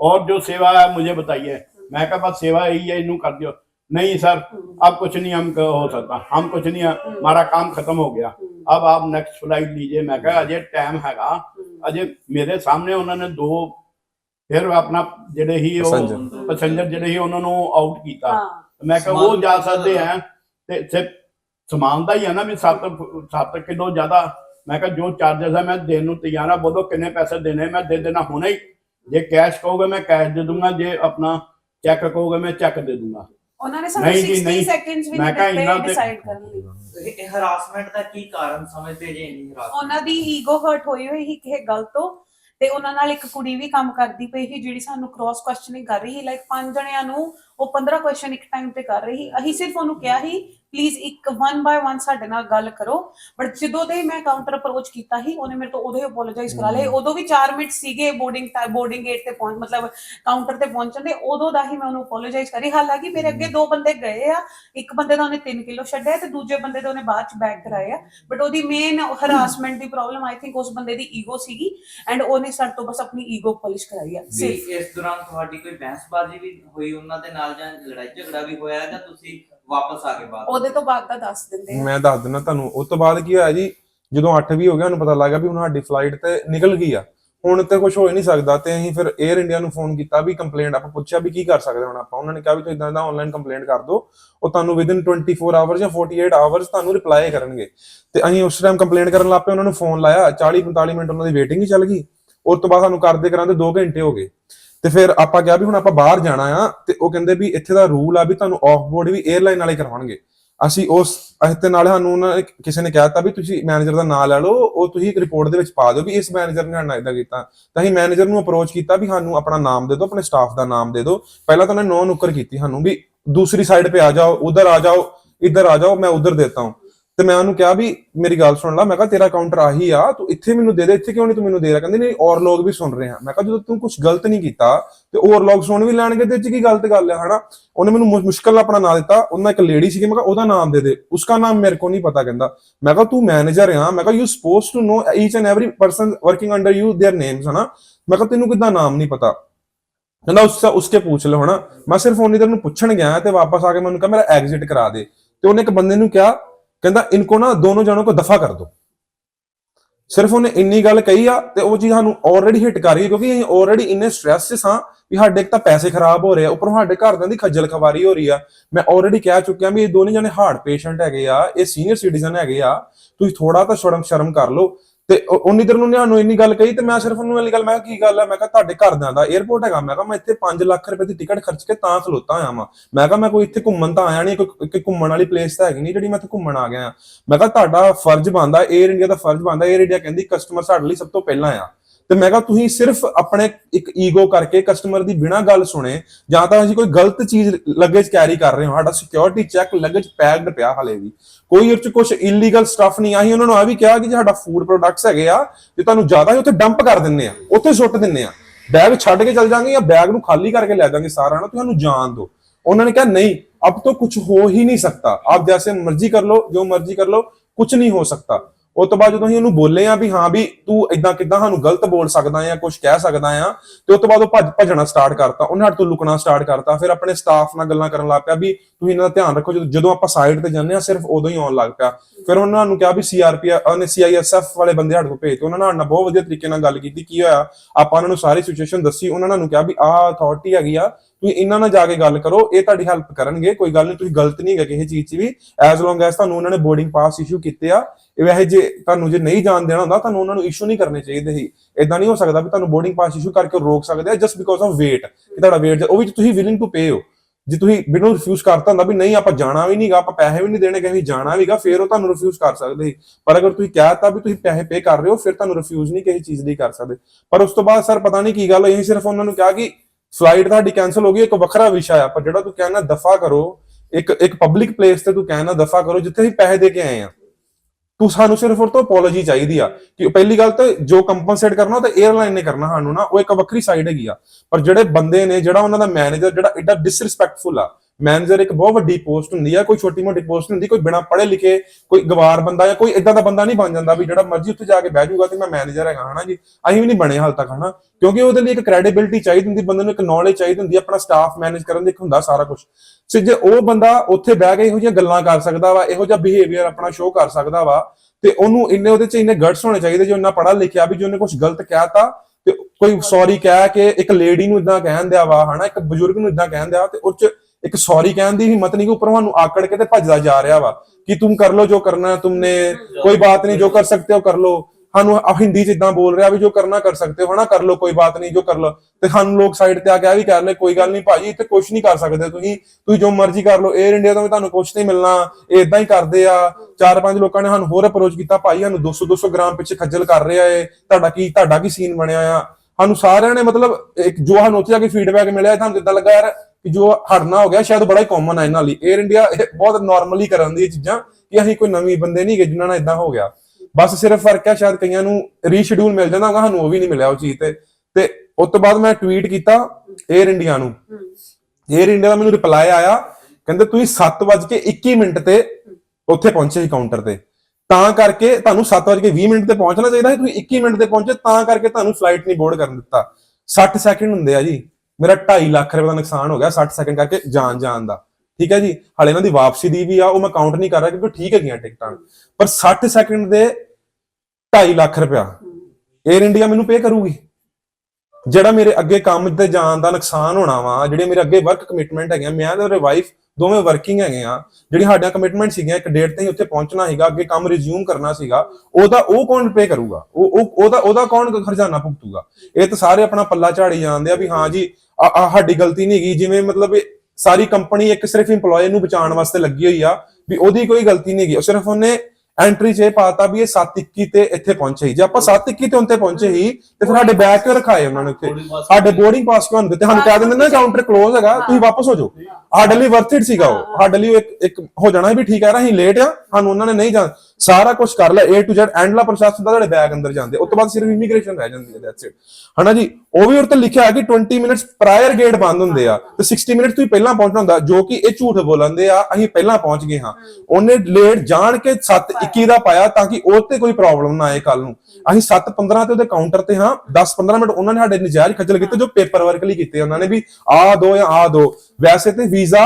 और जो सेवा है मुझे बताइए मैं कहा बस सेवा यही है इनू कर दियो नहीं सर अब कुछ नहीं हम हो सकता हम कुछ नहीं हमारा काम खत्म हो गया अब आप नेक्स्ट फ्लाइट लीजिए मैं कहा अजय टाइम हैगा ਅਜੇ ਮੇਰੇ ਸਾਹਮਣੇ ਉਹਨਾਂ ਨੇ ਦੋ ਫਿਰ ਆਪਣਾ ਜਿਹੜੇ ਹੀ ਉਹ. ਪੈਸੇਂਜਰ। ਜਿਹੜੇ ਸੀ ਉਹਨਾਂ ਨੂੰ ਆਊਟ ਕੀਤਾ। ਹਾਂ। ਮੈਂ ਕਿਹਾ ਉਹ ਜਾ ਸਕਦੇ ਆ ਤੇ ਸਿਰਫ ਸਮਾਨ ਦਾ ਹੀ ਹੈ ਨਾ ਵੀ 7 7 ਕਿਲੋ ਜ਼ਿਆਦਾ। ਮੈਂ ਕਿਹਾ ਜੋ ਚਾਰजेस ਹੈ ਮੈਂ ਦੇਣ ਨੂੰ ਤਿਆਰ ਆ ਬੋਲੋ ਕਿੰਨੇ ਪੈਸੇ ਦੇਣੇ ਮੈਂ ਦੇ ਦੇਣਾ ਹੁਣੇ ਹੀ। ਜੇ ਕੈਸ਼ ਕਹੋਗੇ ਮੈਂ ਕੈਸ਼ ਦੇ ਦੂੰਗਾ ਜੇ ਆਪਣਾ ਚੈੱਕ ਕਹੋਗੇ ਮੈਂ ਚੈੱਕ ਦੇ ਦੂੰਗਾ। ਉਹਨਾਂ ਨੇ ਸਾਨੂੰ ਨਹੀਂ ਜੀ, 60 ਨਹੀਂ। ਸੈਕਿੰਡਸ ਵੀ ਮੈਂ ਨਹੀਂ ਕਿਹਾ ਦਿੱਤੇ ਇਹਨਾਂ ਡਿਸਾਈਡ ਕਰਨ ਲਈ। ਇਹ ਹਰਾਸਮੈਂਟ ਦਾ ਕੀ ਕਾਰਨ ਸਮਝਦੇ ਜੇ ਨਹੀਂ ਹਰਾਸਮੈਂਟ ਉਹਨਾਂ ਦੀ ਈਗੋ ਹਰਟ ਹੋਈ ਹੋਈ ਸੀ ਕਿਸੇ ਗੱਲ ਤੋਂ ਤੇ ਉਹਨਾਂ ਨਾਲ ਇੱਕ ਕੁੜੀ ਵੀ ਕੰਮ ਕਰਦੀ ਪਈ ਸੀ ਜਿਹੜੀ ਸਾਨੂੰ ਕ੍ਰਾਸ ਕੁਐਸਚਨਿੰਗ ਕਰ ਰਹੀ ਸੀ। ਲਾਈਕ ਪੰਜ ਜਣਿਆਂ ਨੂੰ ਉਹ 15 ਕੁਐਸਚਨ ਇੱਕ ਟਾਈਮ ਤੇ ਕਰ ਰਹੀ ਸੀ। ਅਸੀਂ ਸਿਰਫ ਉਹਨੂੰ ਕਿਹਾ ਸੀ ਪਲੀਜ਼ ਇੱਕ ਵਨ ਬਾਏ ਵਨ ਸਾਡੇ ਨਾਲ ਗੱਲ ਕਰੋ। ਬਟ ਜਦੋਂ ਦੇ ਮੈਂ ਕਾਊਂਟਰ ਅਪਰੋਚ ਕੀਤਾ ਸੀ ਉਹਨੇ ਮੇਰੇ ਤੋਂ ਉਦੋਂ ਹੀ ਅਪੋਲੋਜਾਈਜ਼ ਕਰਾ ਲਏ। ਉਦੋਂ ਵੀ 4 ਮਿੰਟ ਸੀਗੇ ਬੋਰਡਿੰਗ ਬੋਰਡਿੰਗ ਗੇਟ ਤੇ ਪਹੁੰਚ ਮਤਲਬ ਕਾਊਂਟਰ ਤੇ ਪਹੁੰਚਣ ਦੇ। ਉਦੋਂ ਦਾ ਹੀ ਮੈਂ ਉਹਨੂੰ ਅਪੋਲੋਜਾਈਜ਼ ਕਰੀ। ਹਾਲਾਂਕਿ ਮੇਰੇ ਅੱਗੇ ਦੋ ਬੰਦੇ ਗਏ ਆ। ਇੱਕ ਬੰਦੇ ਦਾ ਉਹਨੇ 3 ਕਿਲੋ ਛੱਡਿਆ ਤੇ ਦੂਜੇ ਬੰਦੇ ਦਾ ਉਹਨੇ ਬਾਅਦ ਚ ਬੈਕ ਕਰਾਇਆ। ਬਟ ਉਹਦੀ ਮੇਨ ਹਰਾਸਮੈਂਟ ਦੀ ਪ੍ਰੋਬਲਮ ਆਈ ਥਿੰਕ ਉਸ ਬੰਦੇ ਦੀ ਈਗੋ ਸੀਗੀ। ਐਂਡ ਉਹਨੇ ਸਾਡੇ ਤੋਂ ਬਸ ਆਪਣੀ ਈਗੋ ਪਾਲਿਸ਼ ਕਰਾਈ ਆ। ਸਿਰਫ ਇਸ ਦੌਰਾਨ ਤੁਹਾਡੀ ਕੋਈ ਬਹਿਸਬਾਜ਼ੀ ਵੀ ਹੋਈ ਉਹਨਾਂ ਦੇ ਨਾਲ ਜਾਂ ਲੜਾਈ ਝਗੜਾ ਵੀ ਹੋਇਆ ਜਾਂ ਤੁਸੀਂ ਵਾਪਸ ਆ ਕੇ ਬਾਅਦ ਉਹਦੇ ਤੋਂ ਬਾਅਦ ਦਾ ਦੱਸ ਦਿੰਦੇ ਆ। ਮੈਂ ਦੱਸ ਦਿੰਦਾ ਤੁਹਾਨੂੰ ਉਸ ਤੋਂ ਬਾਅਦ ਕੀ ਹੋਇਆ ਜੀ ਜਦੋਂ 8 ਵੀ ਹੋ ਗਿਆ ਉਹਨੂੰ ਪਤਾ ਲੱਗਾ ਵੀ ਹੁਣ ਸਾਡੀ ਫਲਾਈਟ ਤੇ ਨਿਕਲ ਗਈ ਆ। ਹੁਣ ਤੇ ਕੁਝ ਹੋ ਹੀ ਨਹੀਂ ਸਕਦਾ ਤੇ ਅਸੀਂ ਫਿਰ 에ਅਰ ਇੰਡੀਆ ਨੂੰ ਫੋਨ ਕੀਤਾ ਵੀ ਕੰਪਲੇਂਟ ਆਪਾਂ ਪੁੱਛਿਆ ਵੀ ਕੀ ਕਰ ਸਕਦੇ ਹੁਣ ਆਪਾਂ। ਉਹਨਾਂ ਨੇ ਕਿਹਾ ਵੀ ਤੁਸੀਂ ਇਦਾਂ ਦਾ ਆਨਲਾਈਨ ਕੰਪਲੇਂਟ ਕਰ ਦਿਓ ਉਹ ਤੁਹਾਨੂੰ ਵਿਦਿਨ 24 ਆਵਰਸ ਜਾਂ 48 ਆਵਰਸ ਤੁਹਾਨੂੰ ਰਿਪਲਾਈ ਕਰਨਗੇ। ਤੇ ਅਸੀਂ ਉਸ ਟਾਈਮ ਕੰਪਲੇਂਟ ਕਰਨ ਲੱਗ ਪਏ ਉਹਨਾਂ ਨੂੰ ਫੋਨ ਲਾਇਆ 40 45 ਮਿੰਟ ਉਹਨਾਂ ਦੀ ਵੇਟਿੰਗ ਹੀ ਚੱਲ ਗਈ। ਉਸ ਤੋਂ ਬਾਅਦ ਸਾਨੂੰ ਕਰਦੇ ਕਰਾਂਦੇ 2 ਘੰਟੇ ਹੋ ਗਏ। ਤੇ ਫਿਰ ਆਪਾਂ ਕਿਹਾ ਵੀ ਹੁਣ ਆਪਾਂ ਬਾਹਰ ਜਾਣਾ ਆ ਤੇ ਉਹ ਕਹਿੰਦੇ ਵੀ ਇੱਥੇ ਦਾ ਰੂਲ ਆ ਵੀ ਤੁਹਾਨੂੰ ਆਫ ਬੋਰਡ ਵੀ 에ਅਰਲਾਈਨ ਵਾਲੇ ਕਰਵਾਉਣਗੇ। ਅਸੀਂ ਉਸ, ਅਸੀਂ ਤੇ ਸਾਨੂੰ ਉਹਨਾਂ ਨੇ ਕਿਸੇ ਨੇ ਕਹਿਤਾ ਵੀ ਤੁਸੀਂ ਮੈਨੇਜਰ ਦਾ ਨਾਮ ਲੈ ਲਓ, ਉਹ ਤੁਸੀਂ ਇੱਕ ਰਿਪੋਰਟ ਦੇ ਵਿੱਚ ਪਾ ਦਿਓ ਵੀ ਇਸ ਮੈਨੇਜਰ ਨੇ ਸਾਡਾ ਇਦਾਂ ਕੀਤਾ। ਤਾਂ ਅਸੀਂ ਮੈਨੇਜਰ ਨੂੰ ਅਪਰੋਚ ਕੀਤਾ ਵੀ ਸਾਨੂੰ ਆਪਣਾ ਨਾਮ ਦੇ ਦਿਓ, ਆਪਣੇ ਸਟਾਫ ਦਾ ਨਾਮ ਦੇ ਦਿਓ। ਪਹਿਲਾਂ ਤਾਂ ਉਹਨੇ ਨੋ ਨੁੱਕਰ ਕੀਤੀ ਸਾਨੂੰ ਵੀ ਦੂਸਰੀ ਸਾਈਡ पे ਆ ਜਾਓ, ਉਧਰ ਆ ਜਾਓ, ਇੱਧਰ ਆ ਜਾਓ, ਮੈਂ ਉਧਰ ਦੇਤਾ ਹੂੰ। ਤੇ ਮੈਂ ਉਹਨੂੰ ਕਿਹਾ ਵੀ ਮੇਰੀ ਗੱਲ ਸੁਣ ਲੈ ਮੈਂ ਕਿਹਾ ਤੇਰਾ ਕਾਊਂਟਰ ਆਹੀ ਆ ਤੂੰ ਇੱਥੇ ਮੈਨੂੰ ਦੇ ਦੇ ਇੱਥੇ ਕਿਉਂ ਨਹੀਂ ਤੂੰ ਮੈਨੂੰ ਦੇ ਰਿਹਾ ਕਹਿੰਦੀ ਨਹੀਂ ਔਰ ਲੋਕ ਵੀ ਸੁਣ ਰਹੇ ਆ ਮੈਂ ਕਿਹਾ ਜਦੋਂ ਤੂੰ ਕੁਝ ਗਲਤ ਨਹੀਂ ਕੀਤਾ ਤੇ ਹੋਰ ਲੋਕ ਸੁਣ ਵੀ ਲੈਣਗੇ ਤੇ ਇਹ ਚ ਕੀ ਗਲਤ ਗੱਲ ਹੈ ਹਨਾ ਉਹਨੇ ਮੈਨੂੰ ਮੁ- ਮੁਸ਼ਕਲ ਨਾਲ ਆਪਣਾ ਨਾਮ ਦਿੱਤਾ ਉਹਨਾਂ ਇੱਕ ਲੇਡੀ ਸੀਗੀ ਮੈਂ ਕਿਹਾ ਉਹਦਾ ਨਾਮ ਦੇ ਦੇ ਉਸਕਾ ਨਾਮ ਮੇਰੇ ਕੋ ਨਹੀਂ ਪਤਾ ਕਹਿੰਦਾ ਮੈਂ ਕਿਹਾ ਤੂੰ ਮੈਨੇਜਰ ਆ ਮੈਂ ਕਿਹਾ you suppose to know each and every person working under you their names ਹਨਾ ਮੈਂ ਕਿਹਾ ਤੈਨੂੰ ਕਿਦਾਂ ਨਾਮ ਨਹੀਂ ਪਤਾ ਕਹਿੰਦਾ ਉਸ ਉਸਕੇ ਪੁੱਛ ਲਓ ਹਨਾ ਮੈਂ ਸਿਰਫ ਉਨੀ ਦੇਰ ਨੂੰ ਪੁੱਛਣ ਗਿਆ ਤੇ ਵਾਪਸ ਆ ਕੇ ਮੈਨੂੰ ਕਿਹਾ ਮੇਰਾ ਐਗਜ਼ਿਟ ਕਰਾ ਦੇ ਤੇ ਉਹਨੇ ਇੱਕ ਬੰਦੇ ਨੂੰ ਕਿਹਾ ਕਹਿੰਦਾ, ਇਨਕੋ ਨਾ ਦੋਨੋਂ ਜਣੋਂ ਕੋ ਦਫਾ ਕਰ ਦੋ। ਸਿਰਫ ਉਹਨੇ ਇੰਨੀ ਗੱਲ ਕਹੀ ਆ ਤੇ ਉਹ ਚੀਜ਼ ਸਾਨੂੰ ਆਲਰੇਡੀ ਹਿੱਟ ਕਰ ਰਹੀ ਹੈ ਕਿਉਂਕਿ ਅਸੀਂ ਆਲਰੇਡੀ ਇੰਨੇ ਸਟ੍ਰੈਸ 'ਚ ਸਾਂ ਵੀ ਸਾਡੇ ਇੱਕ ਤਾਂ ਪੈਸੇ ਖਰਾਬ ਹੋ ਰਹੇ ਆ, ਉੱਪਰੋਂ ਸਾਡੇ ਘਰਦਿਆਂ ਦੀ ਖੱਜਲ ਖਵਾਰੀ ਹੋ ਰਹੀ ਆ। ਮੈਂ ਆਲਰੇਡੀ ਕਹਿ ਚੁੱਕਿਆ ਵੀ ਇਹ ਦੋਨੇ ਜਣੇ ਹਾਰਟ ਪੇਸ਼ੈਂਟ ਹੈਗੇ ਆ, ਇਹ ਸੀਨੀਅਰ ਸਿਟੀਜ਼ਨ ਹੈਗੇ ਆ। ਤੁਸੀਂ ਥੋੜਾ ਤਾਂ ਸ਼ਰਮ ਸ਼ਰਮ ਕਰ ਲਓ। ਤੇ ਉਨੀ ਦਿਨ ਨੂੰ ਸਾਨੂੰ ਇੰਨੀ ਗੱਲ ਕਹੀ ਤੇ ਮੈਂ ਸਿਰਫ ਉਹਨੂੰ ਇੰਨੀ ਗੱਲ, ਮੈਂ ਕਿਹਾ, ਕੀ ਗੱਲ ਹੈ ਮੈਂ ਕਿਹਾ, ਤੁਹਾਡੇ ਘਰਦਿਆਂ ਦਾ 에어ਪੋਰਟ ਹੈਗਾ। ਮੈਂ ਕਿਹਾ, ਮੈਂ ਇੱਥੇ 5 ਲੱਖ ਰੁਪਏ ਦੀ ਟਿਕਟ ਖਰਚ ਕੇ ਤਾਂ ਖਲੋਤਾ ਆਇਆ ਵਾਂ। ਮੈਂ ਕਿਹਾ, ਮੈਂ ਕੋਈ ਇੱਥੇ ਘੁੰਮਣ ਤਾਂ ਆਇਆ ਨਹੀਂ ਕੋਈ ਇੱਕ ਘੁੰਮਣ ਵਾਲੀ ਪਲੇਸ ਤਾਂ ਹੈਗੀ ਨਹੀਂ ਜਿਹੜੀ ਮੈਂ ਇੱਥੇ ਘੁੰਮਣ ਆ ਗਿਆ ਮੈਂ ਕਿਹਾ, ਤੁਹਾਡਾ ਫਰਜ਼ ਬਣਦਾ 에ਅਰ ਇੰਡੀਆ ਦਾ ਫਰਜ਼ ਬਣਦਾ। 에ਅਰ ਇੰਡੀਆ ਕਹਿੰਦੀ ਕਸਟਮਰ ਸਾਡੇ ਲਈ ਸਭ ਤੋਂ ਪਹਿਲਾਂ ਆ। ਤੇ ਮੈਂ ਕਿਹਾ ਤੁਸੀਂ ਸਿਰਫ ਆਪਣੇ ਇੱਕ ਈਗੋ ਕਰਕੇ ਕਸਟਮਰ ਦੀ ਬਿਨਾਂ ਗੱਲ ਸੁਣੇ ਜਾਂ ਤਾਂ ਅਸੀਂ ਕੋਈ ਗਲਤ ਚੀਜ਼ ਲੱਗੇਜ ਕੈਰੀ ਕਰ ਰਹੇ ਹਾਂ ਸਾਡਾ ਸਿਕਿਉਰਿਟੀ ਚੈੱਕ ਲੱਗੇਜ ਪੈਕਡ ਪਿਆ ਹਲੇ ਵੀ ਕੋਈ ਉੱਚ ਕੁਝ ਇਲੀਗਲ ਸਟਫ ਨਹੀਂ ਆਹੀ ਉਹਨਾਂ ਨੂੰ ਆ ਵੀ ਕਿਹਾ ਕਿ ਜੇ ਸਾਡਾ ਫੂਡ ਪ੍ਰੋਡਕਟਸ ਹੈਗੇ ਆ ਜੇ ਤੁਹਾਨੂੰ ਜ਼ਿਆਦਾ ਹੀ ਉੱਥੇ ਡੰਪ ਕਰ ਦਿੰਨੇ ਆ ਉੱਥੇ ਸੁੱਟ ਦਿੰਨੇ ਆ ਬੈਗ ਛੱਡ ਕੇ ਚੱਲ ਜਾਾਂਗੇ ਜਾਂ ਬੈਗ ਨੂੰ ਖਾਲੀ ਕਰਕੇ ਲੈ ਜਾਾਂਗੇ ਸਾਰਾ ਨਾ ਤੁਹਾਨੂੰ ਜਾਣ ਦਿਓ ਉਹਨਾਂ ਨੇ ਕਿਹਾ ਨਹੀਂ अब तो कुछ हो ही नहीं सकता आप जैसे मर्जी कर लो जो मर्जी कर लो ਕੁਝ ਨਹੀਂ ਹੋ ਸਕਦਾ ਉਹ ਤੋਂ ਬਾਅਦ ਜਦੋਂ ਅਸੀਂ ਉਹਨੂੰ ਬੋਲੇ ਆ ਵੀ ਹਾਂ ਵੀ ਤੂੰ ਇਦਾਂ ਕਿਦਾਂ ਸਾਨੂੰ ਗਲਤ ਬੋਲ ਸਕਦਾ ਆ ਕੁਝ ਕਹਿ ਸਕਦਾ ਆ, ਤੇ ਉਸ ਤੋਂ ਬਾਅਦ ਉਹ ਭੱਜ ਭੱਜਣਾ ਸਟਾਰਟ ਕਰਤਾ। ਉਹਨੇ ਸਾਡੇ ਤੋਂ ਲੁਕਣਾ ਸਟਾਰਟ ਕਰਤਾ। ਫਿਰ ਆਪਣੇ ਸਟਾਫ ਨਾਲ ਗੱਲਾਂ ਕਰਨ ਲੱਗ ਪਿਆ ਵੀ ਤੁਸੀਂ ਇਹਨਾਂ ਦਾ ਧਿਆਨ ਰੱਖੋ, ਜਦੋਂ ਜਦੋਂ ਆਪਾਂ ਸਾਈਡ ਤੇ ਜਾਂਦੇ ਆ ਸਿਰਫ ਉਦੋਂ ਹੀ ਆਉਣ ਲੱਗ ਪਿਆ। ਫਿਰ ਉਹਨਾਂ ਨੂੰ ਕਿਹਾ ਵੀ ਸੀਆਰਪੀ ਉਹਨੇ ਸੀਆਈਐਸਐਫ ਵਾਲੇ ਬੰਦੇ ਸਾਡੇ ਕੋਲ ਭੇਜਤੇ ਉਹਨਾਂ ਨਾਲ ਨਾਲ ਬਹੁਤ ਵਧੀਆ ਤਰੀਕੇ ਨਾਲ ਗੱਲ ਕੀਤੀ, ਕੀ ਹੋਇਆ? ਆਪਾਂ ਉਹਨਾਂ ਨੂੰ ਸਾਰੀ ਸਿਚੁਏਸ਼ਨ ਦੱਸੀ। ਉਹਨਾਂ ਨੂੰ ਕਿਹਾ ਵੀ ਆਹ ਅਥਾਰਟੀ ਹੈਗੀ ਆ, ਤੁਸੀਂ ਇਹਨਾਂ ਨਾਲ ਜਾ ਕੇ ਗੱਲ ਕਰੋ, ਇਹ ਤੁਹਾਡੀ ਹੈਲਪ ਕਰਨਗੇ। ਕੋਈ ਗੱਲ ਨਹੀਂ, ਤੁਸੀਂ ਗਲਤ ਨਹੀਂ ਹੈਗੇ ਕਿਸੇ ਚੀਜ਼ 'ਚ ਵੀ। ਐਜ਼ ਲੌਂਗ ਐਜ਼ ਤੁਹਾਨੂੰ ਉਹਨਾਂ ਨੇ ਬੋਰਡਿੰਗ ਪਾਸ ਇਸ਼ੂ ਕੀਤੇ ਆ ਇਹ ਵੈਸੇ ਜੇ ਤੁਹਾਨੂੰ ਜੇ ਨਹੀਂ ਜਾਣ ਦੇਣਾ ਹੁੰਦਾ, ਤੁਹਾਨੂੰ ਉਹਨਾਂ ਨੂੰ ਇਸ਼ੂ ਨਹੀਂ ਕਰਨੇ ਚਾਹੀਦੇ ਸੀ। ਇਦਾਂ ਨਹੀਂ ਹੋ ਸਕਦਾ ਵੀ ਤੁਹਾਨੂੰ ਬੋਰਡਿੰਗ ਪਾਸ ਇਸ਼ੂ ਕਰਕੇ ਰੋਕ ਸਕਦੇ ਆ ਜਸਟ ਬਿਕੋਜ਼ ਆਫ weight, ਕਿ ਤੁਹਾਡਾ weight ਉਹ ਵੀ ਤੁਸੀਂ ਵਿਲਿੰਗ ਟੂ ਪੇ ਹੋ। ਜੇ ਤੁਸੀਂ ਬਿਨਾਂ ਰਿਫਿਊਜ਼ ਕਰਤਾ ਹੁੰਦਾ ਵੀ ਨਹੀਂ, ਆਪਾਂ ਜਾਣਾ ਵੀ ਨਹੀਂਗਾ ਆਪਾਂ ਪੈਸੇ ਵੀ ਨਹੀਂ ਦੇਣੇ ਕਿ ਜਾਣਾ ਵੀਗਾ ਫਿਰ ਉਹ ਤੁਹਾਨੂੰ ਰਿਫਿਊਜ਼ ਕਰ ਸਕਦੇ ਸੀ। ਪਰ ਅਗਰ ਤੁਸੀਂ ਕਹਿਤਾ ਵੀ ਤੁਸੀਂ ਪੈਸੇ ਪੇ ਕਰ ਰਹੇ ਹੋ, ਫਿਰ ਤੁਹਾਨੂੰ ਰਿਫਿਊਜ਼ ਨਹੀਂ ਕਿਸੇ ਚੀਜ਼ ਲਈ ਕਰ ਸਕਦੇ। ਪਰ ਉਸ ਤੋਂ ਬਾਅਦ ਸਰ ਪਤਾ ਨਹੀਂ ਕੀ ਗੱਲ ਹੋਈ ਅਸੀਂ ਸਿਰਫ ਉਹਨਾਂ ਨੂੰ ਕਿਹਾ ਕਿ ਫਲਾਈਟ ਤੁਹਾਡੀ ਕੈਨਸਲ ਹੋ ਗਈ, ਇੱਕ ਵੱਖਰਾ ਵਿਸ਼ਾ ਆ, ਪਰ ਜਿਹੜਾ ਤੂੰ ਕਹਿਣਾ ਦਫਾ ਕਰੋ, ਇੱਕ ਇੱਕ ਪਬਲਿਕ ਪਲੇਸ ਤੇ ਤੂੰ ਕਹਿਣਾ ਦਫਾ ਕਰੋ, ਜਿੱਥੇ ਅਸੀਂ ਪੈਸੇ ਦੇ ਕੇ ਆਏ ਆ। ਤੂੰ ਸਾਨੂੰ ਸਿਰਫ ਉਹ ਤੋਂ ਅਪੋਲੋਜੀ ਚਾਹੀਦੀ ਆ ਕਿ ਪਹਿਲੀ ਗੱਲ ਤਾਂ ਜੋ ਕੰਪਨਸੇਟ ਕਰਨਾ ਉਹ ਤਾਂ 에ਅਰਲਾਈਨ ਨੇ ਕਰਨਾ ਸਾਨੂੰ ਨਾ, ਉਹ ਇੱਕ ਵੱਖਰੀ ਸਾਈਡ ਹੈਗੀ ਆ। ਪਰ ਜਿਹੜੇ ਬੰਦੇ ਨੇ, ਜਿਹੜਾ ਉਹਨਾਂ ਦਾ ਮੈਨੇਜਰ ਜਿਹੜਾ ਐਡਾ ਡਿਸਰਿਸਪੈਕਟਫੁਲ ਆ ਮੈਨੇਜਰ ਇੱਕ ਬਹੁਤ ਵੱਡੀ ਪੋਸਟ ਹੁੰਦੀ ਆ, ਕੋਈ ਛੋਟੀ ਮੋਟੀ ਪੋਸਟ ਹੁੰਦੀ, ਕੋਈ ਬਿਨਾ ਪੜ੍ਹੇ ਲਿਖੇ, ਕੋਈ ਗਵਾਰ ਬੰਦਾ ਜਾਂ ਕੋਈ ਇਦਾਂ ਦਾ ਬੰਦਾ ਨਹੀਂ ਬਣ ਜਾਂਦਾ ਵੀ ਜਿਹੜਾ ਮਰਜ਼ੀ ਉੱਥੇ ਜਾ ਕੇ ਬਹਿ ਜਾਊਗਾ ਤੇ ਮੈਂ ਮੈਨੇਜਰ ਹੈਗਾ, ਹਨਾ ਜੀ? ਅਸੀਂ ਵੀ ਨਹੀਂ ਬਣੇ ਹਾਲ ਤੱਕ, ਹਨਾ? ਕਿਉਂਕਿ ਉਹਦੇ ਲਈ ਇੱਕ ਕ੍ਰੈਡੀਬਿਲਿਟੀ ਚਾਹੀਦੀ ਹੁੰਦੀ, ਬੰਦੇ ਨੂੰ ਇੱਕ ਨੌਲੇਜ ਚਾਹੀਦੀ ਹੁੰਦੀ, ਆਪਣਾ ਸਟਾਫ ਮੈਨੇਜ ਕਰਨ ਦੇ ਹੁੰਦਾ ਸਾਰਾ ਕੁਝ ਸੋ ਜੇ ਉਹ ਬੰਦਾ ਉੱਥੇ ਬਹਿ ਕੇ ਇਹੋ ਜਿਹੀਆਂ ਗੱਲਾਂ ਕਰ ਸਕਦਾ ਵਾ, ਇਹੋ ਜਿਹਾ ਬਿਹੇਵੀਅਰ ਆਪਣਾ ਸ਼ੋਅ ਕਰ ਸਕਦਾ ਵਾ, ਤੇ ਉਹਨੂੰ ਇੰਨੇ ਉਹਦੇ ਚ ਇੰਨੇ ਗਟਸ ਹੋਣੇ ਚਾਹੀਦੇ ਜੇ ਇੰਨਾ ਪੜਾ ਲਿਖਿਆ ਵੀ ਜੇ ਉਹਨੇ ਕੁਝ ਗਲਤ ਕਹਿਤਾ ਤੇ ਕੋਈ ਸੌਰੀ ਕਹਿ ਕੇ ਇੱਕ ਲੇਡੀ ਨੂੰ ਇਦਾਂ ਕਹਿਣ ਦਿਆ ਵਾ, ਹਨਾ? ਇੱਕ ਬਜ਼ੁਰਗ ਨੂੰ ਇਦਾਂ ਕਹਿਣ ਦਿਆ ਤੇ ਉਹ ਚ ਇੱਕ ਸੌਰੀ ਕਹਿਣ ਦੀ ਹਿੰਮਤ ਨਹੀਂ ਕਿ ਉੱਪਰੋਂ ਸਾਨੂੰ ਆਕੜ ਕੇ ਤੇ ਭੱਜਦਾ ਜਾ ਰਿਹਾ ਵਾ ਕਿ ਤੂੰ ਕਰ ਲੋ ਜੋ ਕਰਨਾ ਤੁਮਨੇ, ਕੋਈ ਬਾਤ ਨਹੀਂ ਜੋ ਕਰ ਸਕਤੇ ਹੋ ਕਰ ਲੋ ਸਾਨੂੰ ਹਿੰਦੀ ਚ ਇਦਾਂ ਬੋਲ ਰਿਹਾ ਵੀ ਜੋ ਕਰਨਾ ਕਰ ਸਕਤੇ ਹੋ, ਹਨਾ, ਕਰ ਲੋ ਕੋਈ ਬਾਤ ਨਹੀਂ ਜੋ ਕਰ ਲੋ ਤੇ ਸਾਨੂੰ ਲੋਕ ਸਾਈਡ ਤੇ ਆ ਕੇ ਆ ਵੀ ਕਰ ਲੈ ਕੋਈ ਗੱਲ ਨਹੀਂ ਭਾਜੀ, ਇੱਥੇ ਕੁਝ ਨਹੀਂ ਕਰ ਸਕਦੇ ਤੁਸੀਂ। ਤੁਸੀਂ ਜੋ ਮਰਜ਼ੀ ਕਰ ਲੋ 에ਅਰ ਇੰਡੀਆ ਤੋਂ ਵੀ ਤੁਹਾਨੂੰ ਕੁਝ ਨਹੀਂ ਮਿਲਣਾ, ਇਹ ਇਦਾਂ ਹੀ ਕਰਦੇ ਆ। ਚਾਰ ਪੰਜ ਲੋਕਾਂ ਨੇ ਸਾਨੂੰ ਹੋਰ ਅਪਰੋਚ ਕੀਤਾ, ਭਾਈ ਸਾਨੂੰ 200 200 ਗ੍ਰਾਮ ਪਿੱਛੇ ਖੱਜਲ ਕਰ ਰਿਹਾ ਏ। ਤੁਹਾਡਾ ਕੀ ਤੁਹਾਡਾ ਕੀ ਸੀਨ ਬਣਿਆ ਆ? ਸਾਨੂੰ ਸਾਰਿਆਂ ਨੇ ਮਤਲਬ ਇੱਕ ਜੋ ਸਾਨੂੰ ਉੱਥੇ ਜਾ ਕੇ ਫੀਡਬੈਕ ਮਿਲਿਆ ਤੁਹਾਨੂੰ ਕਿੱਦਾਂ ਲੱਗਾ ਯਾਰ ਕਿ ਜੋ ਹੜਨਾ ਹੋ ਗਿਆ ਸ਼ਾਇਦ ਬੜਾ ਹੀ ਕਾਮਨ ਹੈ ਇਹਨਾਂ ਲਈ। 에ਅਰ ਇੰਡੀਆ ਬਹੁਤ ਨਾਰਮਲੀ ਕਰਨ ਦੀ ਚੀਜ਼ਾਂ ਕਿ ਅਸੀਂ ਕੋਈ ਨਵੀਂ ਬੰਦੇ ਨਹੀਂ ਕਿ ਜਿਨ੍ਹਾਂ ਨਾਲ ਇਦਾਂ ਹੋ ਗਿਆ। ਬਸ ਸਿਰਫ ਫ਼ਰਕ ਹੈ ਸ਼ਾਇਦ ਕਈਆਂ ਨੂੰ ਰੀਸ਼ਡਿਊਲ ਮਿਲ ਜਾਂਦਾ ਹੋਗਾ ਸਾਨੂੰ ਉਹ ਵੀ ਨਹੀਂ ਮਿਲਿਆ ਉਹ ਚੀਜ਼ ਤੇ। ਤੇ ਉਸ ਤੋਂ ਬਾਅਦ ਮੈਂ ਟਵੀਟ ਕੀਤਾ 에ਅਰ ਇੰਡੀਆ ਨੂੰ। 에ਅਰ ਇੰਡੀਆ ਦਾ ਮੈਨੂੰ ਰਿਪਲਾਈ ਆਇਆ ਕਹਿੰਦੇ ਤੁਸੀਂ 7:21 ਮਿੰਟ ਤੇ ਉੱਥੇ ਪਹੁੰਚੇ ਸੀ ਕਾਊਂਟਰ ਤੇ। ਤਾਂ ਕਰਕੇ ਤੁਹਾਨੂੰ 7:20 ਮਿੰਟ ਤੇ ਪਹੁੰਚਣਾ ਚਾਹੀਦਾ ਸੀ ਤੁਸੀਂ 21 ਮਿੰਟ ਤੇ ਪਹੁੰਚੇ ਤਾਂ ਕਰਕੇ ਤੁਹਾਨੂੰ ਫਲਾਈਟ ਨਹੀਂ ਬੋਰਡ ਕਰਨ ਦਿੱਤਾ। 60 ਸੈਕਿੰਡ ਹੁੰਦੇ ਆ ਜੀ। ਮੇਰਾ 2.5 ਲੱਖ ਰੁਪਏ ਦਾ ਨੁਕਸਾਨ ਹੋ ਗਿਆ 60 ਸੈਕਿੰਡ ਕਰਕੇ ਜਾਣ ਜਾਣ ਦਾ। ਠੀਕ ਹੈ ਜੀ? ਹਾਲੇ ਇਹਨਾਂ ਦੀ ਵਾਪਸੀ ਦੀ ਵੀ ਆ, ਉਹ ਮੈਂ ਕਾਊਂਟ ਨਹੀਂ ਕਰ ਰਿਹਾ ਕਿਉਂਕਿ ਠੀਕ ਹੈਗੀਆਂ ਟਿਕਟਾਂ। ਪਰ 60 ਸੈਕਿੰਡ ਦੇ 2.5 ਲੱਖ ਰੁਪਇਆ 에ਅਰ ਇੰਡੀਆ ਮੈਨੂੰ ਪੇ ਕਰੂਗੀ। ਜਿਹੜਾ ਮੇਰੇ ਅੱਗੇ ਕੰਮ ਤੇ ਜਾਣ ਦਾ ਨੁਕਸਾਨ ਹੋਣਾ ਵਾ, ਜਿਹੜੇ ਮੇਰੇ ਅੱਗੇ ਵਰਕ ਕਮਿਟਮੈਂਟ ਹੈਗੀਆਂ, ਮੈਂ ਤੇ ਮੇਰੇ ਵਾਈਫ ਦੋਵੇਂ ਵਰਕਿੰਗ ਹੈਗੇ ਆ ਜਿਹੜੀ ਸਾਡੀਆਂ ਕਮਿਟਮੈਂਟ ਸੀਗੀਆਂ, ਇੱਕ ਡੇਟ ਤੇ ਹੀ ਉੱਥੇ ਪਹੁੰਚਣਾ ਸੀਗਾ, ਅੱਗੇ ਕੰਮ ਰਿਜ਼ਿਊਮ ਕਰਨਾ ਸੀਗਾ, ਉਹਦਾ ਉਹ ਕੌਣ ਪੇ ਕਰੂਗਾ? ਉਹ ਉਹ, ਉਹਦਾ ਉਹਦਾ ਕੌਣ ਖਰਚਾਨਾ ਭੁਗਤੂਗਾ? ਇਹ ਤਾਂ ਸਾਰੇ ਆਪਣਾ ਪੱਲਾ ਝਾੜੀ ਜਾਂਦੇ ਆ ਵੀ ਹਾਂ ਜੀ ਸਾਡੀ ਗਲਤੀ ਨਹੀਂ ਹੈਗੀ ਜਿਵੇਂ ਮਤਲਬ ਇਹ ਸਾਰੀ ਕੰਪਨੀ ਇੱਕ ਸਿਰਫ EMPLOYE ਨੂੰ ਬਚਾਉਣ ਵਾਸਤੇ ਲੱਗੀ ਹੋਈ ਆ ਵੀ ਉਹਦੀ ਕੋਈ ਗਲਤੀ ਨਹੀਂ ਹੈਗੀ। ਉਹ ਸਿਰਫ ਉਹਨੇ ਐਂਟਰੀ 'ਚ ਇਹ ਪਾਤਾ ਵੀ ਇਹ 721 ਤੇ ਇੱਥੇ ਪਹੁੰਚੇ ਸੀ। ਜੇ ਆਪਾਂ 721 ਤੇ ਉੱਤੇ ਪਹੁੰਚੇ ਸੀ ਤੇ ਫਿਰ ਸਾਡੇ ਬੈਗ ਕਿਉਂ ਰਖਾਏ ਉਹਨਾਂ ਨੇ ਉੱਥੇ? ਸਾਡੇ ਬੋਰਡਿੰਗ ਪਾਸ ਕਿਉਂ ਹੁੰਦੇ ਤੇ ਸਾਨੂੰ ਕਹਿ ਦਿੰਦੇ ਨੇ ਕਾਊਂਟਰ ਕਲੋਜ਼ ਹੈਗਾ ਤੁਸੀਂ ਵਾਪਸ ਹੋ ਜਾਓ। ਸਾਡੇ ਲਈ ਵਰਥ ਇਟ ਸੀਗਾ ਉਹ। ਸਾਡੇ ਲਈ ਇੱਕ ਇੱਕ ਹੋ ਜਾਣਾ ਵੀ ਠੀਕ ਹੈ ਅਸੀਂ ਲੇਟ ਆ ਸਾਨੂੰ ਉਹਨਾਂ ਨੇ ਨਹੀਂ ਜਾਣ ਸਾਰਾ ਕੁਝ ਕਰ ਲਿਆ A to Z ਐਂਡਲਾ ਪ੍ਰੋਸੈਸ ਹੁੰਦਾ ਤੁਹਾਡੇ ਬੈਗ ਅੰਦਰ ਜਾਂਦੇ ਉਸ ਤੋਂ ਬਾਅਦ ਸਿਰਫ ਇਮੀਗ੍ਰੇਸ਼ਨ ਰਹਿ ਜਾਂਦੀ ਹੈ ਦੈਟਸ ਇਟ ਹਨਾ ਜੀ? ਉਹ ਵੀ ਉੱਤੇ ਲਿਖਿਆ ਹੈ ਕਿ 20 ਮਿੰਟਸ ਪ੍ਰਾਇਰ ਗੇਟ ਬੰਦ ਹੁੰਦੇ ਆ। ਤੇ 60 ਮਿੰਟ ਤੁਸੀਂ ਪਹਿਲਾਂ ਪਹੁੰਚਣਾ ਹੁੰਦਾ, ਜੋ ਕਿ ਇਹ ਝੂਠ ਬੋਲਣਦੇ ਆ, ਅਸੀਂ ਪਹਿਲਾਂ ਪਹੁੰਚ ਗਏ ਹਾਂ। ਉਹਨੇ ਲੇਟ ਜਾਣ ਕੇ 7:21 ਦਾ ਪਾਇਆ ਤਾਂ ਕਿ ਉਹ ਤੇ ਕੋਈ ਪ੍ਰੋਬਲਮ ਨਾ ਆਏ ਕੱਲ ਨੂੰ। ਅਸੀਂ 7:15 ਤੇ ਉਹਦੇ ਕਾਊਂਟਰ ਤੇ ਹਾਂ 10-15 ਮਿੰਟ ਉਹਨਾਂ ਨੇ ਸਾਡੇ ਨਜਾਇਜ਼ ਖੱਜਲ ਕੀਤੇ, ਜੋ ਪੇਪਰ ਵਰਕ ਲਈ ਕੀਤੇ ਉਹਨਾਂ ਨੇ ਵੀ ਆ ਦੋ ਜਾਂ ਆ ਦੋ। ਵੈਸੇ ਤੇ ਵੀਜ਼ਾ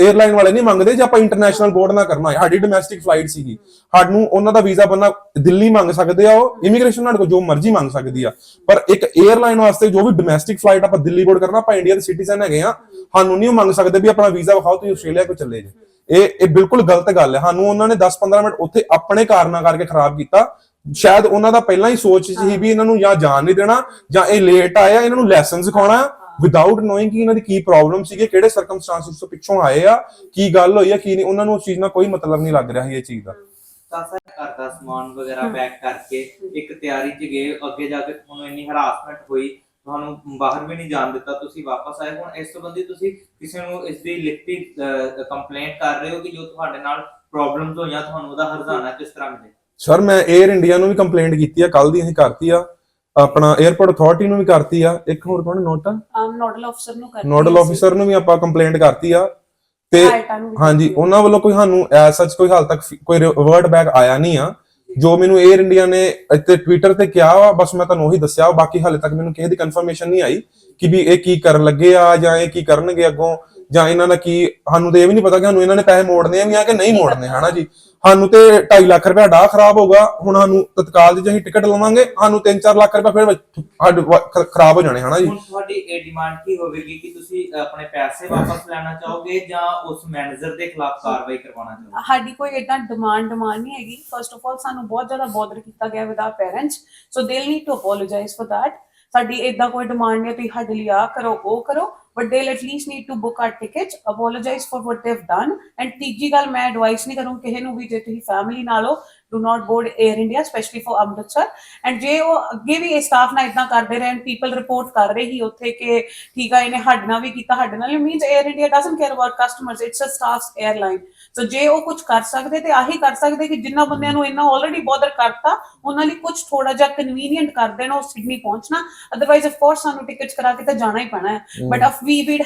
에ਅਰਲਾਈਨ ਵਾਲੇ ਨਹੀਂ ਮੰਗਦੇ ਜੇ ਆਪਾਂ ਇੰਟਰਨੈਸ਼ਨਲ ਬੋਰਡ ਨਾਲ ਕਰਨਾ ਹੈ। ਸਾਡੀ ਡੋਮੈਸਟਿਕ ਫਲਾਈਟ ਸੀਗੀ। ਸਾਨੂੰ ਉਹਨਾਂ ਦਾ ਵੀਜ਼ਾ ਬੰਨਾ ਦਿੱਲੀ ਮੰਗ ਸਕਦੇ ਆ, ਉਹ ਇਮੀਗ੍ਰੇਸ਼ਨ ਨਾਲ ਜੋ ਮਰਜ਼ੀ ਮੰਗ ਸਕਦੀ ਆ। ਪਰ ਇੱਕ 에ਅਰਲਾਈਨ ਵਾਸਤੇ ਜੋ ਵੀ ਡੋਮੈਸਟਿਕ ਫਲਾਈਟ ਆਪਾਂ ਦਿੱਲੀ ਬੋਰਡ ਕਰਨਾ, ਆਪਾਂ ਇੰਡੀਆ ਦੇ ਸਿਟੀਜ਼ਨ ਹੈਗੇ ਆ, ਸਾਨੂੰ ਨਹੀਂ ਮੰਗ ਸਕਦੇ ਵੀ ਆਪਣਾ ਵੀਜ਼ਾ ਵਿਖਾਓ ਤੁਸੀਂ ਆਸਟ੍ਰੇਲੀਆ ਕੋ ਚੱਲੇ ਜੇ। ਇਹ ਇਹ ਬਿਲਕੁਲ ਗਲਤ ਗੱਲ ਹੈ। ਸਾਨੂੰ ਉਹਨਾਂ ਨੇ 10-15 ਮਿੰਟ ਉੱਥੇ ਆਪਣੇ ਕਾਰਨਾਂ ਕਰਕੇ ਖਰਾਬ ਕੀਤਾ। ਸ਼ਾਇਦ ਉਹਨਾਂ ਦਾ ਪਹਿਲਾਂ ਹੀ ਸੋਚ ਸੀ ਵੀ ਇਹਨਾਂ ਨੂੰ ਜਾਂ ਜਾਣ ਨਹੀਂ ਦੇਣਾ ਜਾਂ ਇਹ ਲੇਟ ਆਇਆ ਇਹਨਾਂ ਨੂੰ ਲੈਸਨ ਸਿਖਾਉਣਾ। ਵਿਦਆਊਟ ਨੋਇੰਗ ਕਿ ਇਹਨਾਂ ਦੀ ਕੀ ਪ੍ਰੋਬਲਮ ਸੀਗੇ ਕਿਹੜੇ ਸਰਕਮਸਟੈਂਸਸ ਤੋਂ ਪਿੱਛੋਂ ਆਏ ਆ ਕੀ ਗੱਲ ਹੋਈ ਆ ਕੀ ਨਹੀਂ ਉਹਨਾਂ ਨੂੰ ਉਸ ਚੀਜ਼ ਨਾਲ ਕੋਈ ਮਤਲਬ ਨਹੀਂ ਲੱਗ ਰਿਹਾ ਸੀ ਇਹ ਚੀਜ਼ ਦਾ। ਤਾਂ ਸਰ ਘਰ ਦਾ ਸਮਾਨ ਵਗੈਰਾ ਪੈਕ ਕਰਕੇ ਇੱਕ ਤਿਆਰੀ 'ਚ ਗਏ ਅੱਗੇ ਜਾ ਕੇ ਤੁਹਾਨੂੰ ਇੰਨੀ ਹਰਾਸਮੈਂਟ ਹੋਈ ਤੁਹਾਨੂੰ ਬਾਹਰ ਵੀ ਨਹੀਂ ਜਾਣ ਦਿੱਤਾ ਤੁਸੀਂ ਵਾਪਸ ਆਏ ਹੁਣ ਇਸ ਸੰਬੰਧੀ ਤੁਸੀਂ ਕਿਸੇ ਨੂੰ ਇਸ ਦੀ ਲਿਖਤੀ ਕੰਪਲੇਂਟ ਕਰ ਰਹੇ ਹੋ ਕਿ ਜੋ ਤੁਹਾਡੇ ਨਾਲ ਪ੍ਰੋਬਲਮਸ ਹੋਈਆਂ ਤੁਹਾਨੂੰ ਉਹਦਾ ਹਰਜ਼ਾਨਾ ਕਿਸ ਤਰ੍ਹਾਂ ਮਿਲੇ? ਸਰ ਮੈਂ 에ਅਰ ਇੰਡੀਆ ਨੂੰ ਵੀ ਕੰਪਲੇਂਟ ਕੀਤੀ ਆ ਕੱਲ ਦੀ ਅਸੀਂ ਕਰਤੀ ਆ। ਆਪਣਾ 에ਅਰਪੋਰਟ ਅਥਾਰਟੀ ਨੂੰ ਵੀ ਕਰਤੀ ਆ। ਇੱਕ ਹੋਰ ਕੌਣ? ਨੋਟ? ਆ ਨੋਡਲ ਅਫਸਰ ਨੂੰ ਕਰਨੀ ਨੋਡਲ। ਆਫੀਸਰ ਨੂੰ ਵੀ ਆਪਾਂ ਕੰਪਲੇਂਟ ਕਰਤੀ ਆ। ਤੇ ਹਾਈਟਾਂ ਨੂੰ ਵੀ ਹਾਂਜੀ। ਉਹਨਾਂ ਵੱਲੋਂ ਕੋਈ ਸਾਨੂੰ ਐਸ ਸੱਚ ਕੋਈ ਹਾਲ ਤੱਕ ਫੀ- ਕੋਈ ਵਰਡ ਬੈਕ ਆਇਆ ਨਹੀਂ ਆ। ਜੋ ਮੈਨੂੰ 에ਅਰ ਇੰਡੀਆ ਨੇ ਇੱਥੇ ਟਵਿੱਟਰ ਤੇ ਕਿਹਾ ਵਾ ਬਸ ਮੈਂ ਤੁਹਾਨੂੰ ਉਹੀ ਦੱਸਿਆ। ਬਾਕੀ ਹਾਲੇ ਤੱਕ ਮੈਨੂੰ ਕਿਸੇ ਦੀ ਕਨਫਰਮੇਸ਼ਨ ਨਹੀਂ ਆਈ ਕਿ ਵੀ ਇਹ ਕੀ ਕਰਨ ਲੱਗੇ ਆ ਜਾਂ ਇਹ ਕੀ ਕਰਨਗੇ ਅੱਗੋਂ। ਜਾਂ ਇਹਨਾਂ ਦਾ ਕੀ ਸਾਨੂੰ ਤੇ ਇਹ ਵੀ ਨਹੀਂ ਪਤਾ ਕਿ ਸਾਨੂੰ ਇਹਨਾਂ ਨੇ ਪੈਸੇ ਮੋੜਨੇ ਆ ਵੀ ਕਿ ਨਹੀਂ ਮੋੜਨੇ ਹਨਾ ਜੀ? ਸਾਨੂੰ ਤੇ 2.5 ਲੱਖ ਰੁਪਏ ਡਾ ਖਰਾਬ ਹੋਗਾ ਹੁਣ ਸਾਨੂੰ ਤਤਕਾਲ ਦੀ ਜਿਹੀ ਟਿਕਟ ਲਵਾਂਗੇ ਸਾਨੂੰ 3-4 ਲੱਖ ਰੁਪਏ ਫਿਰ ਖਰਾਬ ਹੋ ਜਾਣੇ ਹਨਾ ਜੀ? ਹੁਣ ਤੁਹਾਡੀ ਇਹ ਡਿਮਾਂਡ ਕੀ ਹੋਵੇਗੀ ਕਿ ਤੁਸੀਂ ਆਪਣੇ ਪੈਸੇ ਵਾਪਸ ਲੈਣਾ ਚਾਹੋਗੇ ਜਾਂ ਉਸ ਮੈਨੇਜਰ ਦੇ ਖਿਲਾਫ ਕਾਰਵਾਈ ਕਰਵਾਉਣਾ ਚਾਹੋਗੇ? ਸਾਡੀ ਕੋਈ ਇਦਾਂ ਡਿਮਾਂਡ ਡਿਮਾਂਡ ਨਹੀਂ ਹੈਗੀ। ਫਰਸਟ ਆਫ ਆਲ ਸਾਨੂੰ ਬਹੁਤ ਜ਼ਿਆਦਾ ਬੋਦਰ ਕੀਤਾ ਗਿਆ with our parents so they need to apologise for that ਸਾਡੀ ਇਦਾਂ ਕੋਈ ਡਿਮਾਂਡ ਨਹੀਂ ਤੁਸੀਂ ਸਾਡੇ ਲਈ ਆ ਕਰੋ ਉਹ ਕਰੋ। But they at least need to book our tickets apologise for what they done and ਤੀਜੀ ਗੱਲ ਮੈਂ ਐਡਵਾਈਸ ਨਹੀਂ ਕਰੂੰ ਕਿਸੇ ਨੂੰ ਵੀ ਜੇ ਤੁਸੀਂ ਫੈਮਿਲੀ ਨਾਲ ਹੋ do not board air India specially for Amritsar and ਜੇ ਉਹ ਅੱਗੇ ਵੀ ਇਹ ਸਟਾਫ ਨਾਲ ਇਦਾਂ ਕਰਦੇ ਰਹਿਣ ਪੀਪਲ ਰਿਪੋਰਟ ਕਰ ਰਹੇ ਹੀ ਉੱਥੇ ਕਿ ਠੀਕ ਆ ਇਹਨੇ ਸਾਡੇ ਨਾਲ ਵੀ ਕੀਤਾ ਸਾਡੇ ਨਾਲ means air India doesn't care about customers it's a staffs airline so ਜੇ ਉਹ ਕੁਝ ਕਰ ਸਕਦੇ ਤੇ ਆਹੀ ਕਰ ਸਕਦੇ ਕਿ ਜਿੰਨਾ ਬੰਦਿਆਂ ਨੂੰ ਇਹਨਾਂ ਆਲਰੇਡੀ ਬੋਦਰ ਕਰਤਾ ਉਹਨਾਂ ਲਈ ਕੁਝ ਥੋੜਾ ਜਿਹਾ ਕਨਵੀਨੀਅੰਟ ਕਰ ਦੇਣਾ ਉਹ ਸਿਡਨੀ ਪਹੁੰਚਣਾ। ਅਦਰਵਾਈਜ਼ ਆਫ ਕੋਰਸ ਸਾਨੂੰ ਟਿਕਟਸ ਕਰਾ ਕੇ ਤਾਂ ਜਾਣਾ ਹੀ ਪੈਣਾ ਹੈ। But uh we we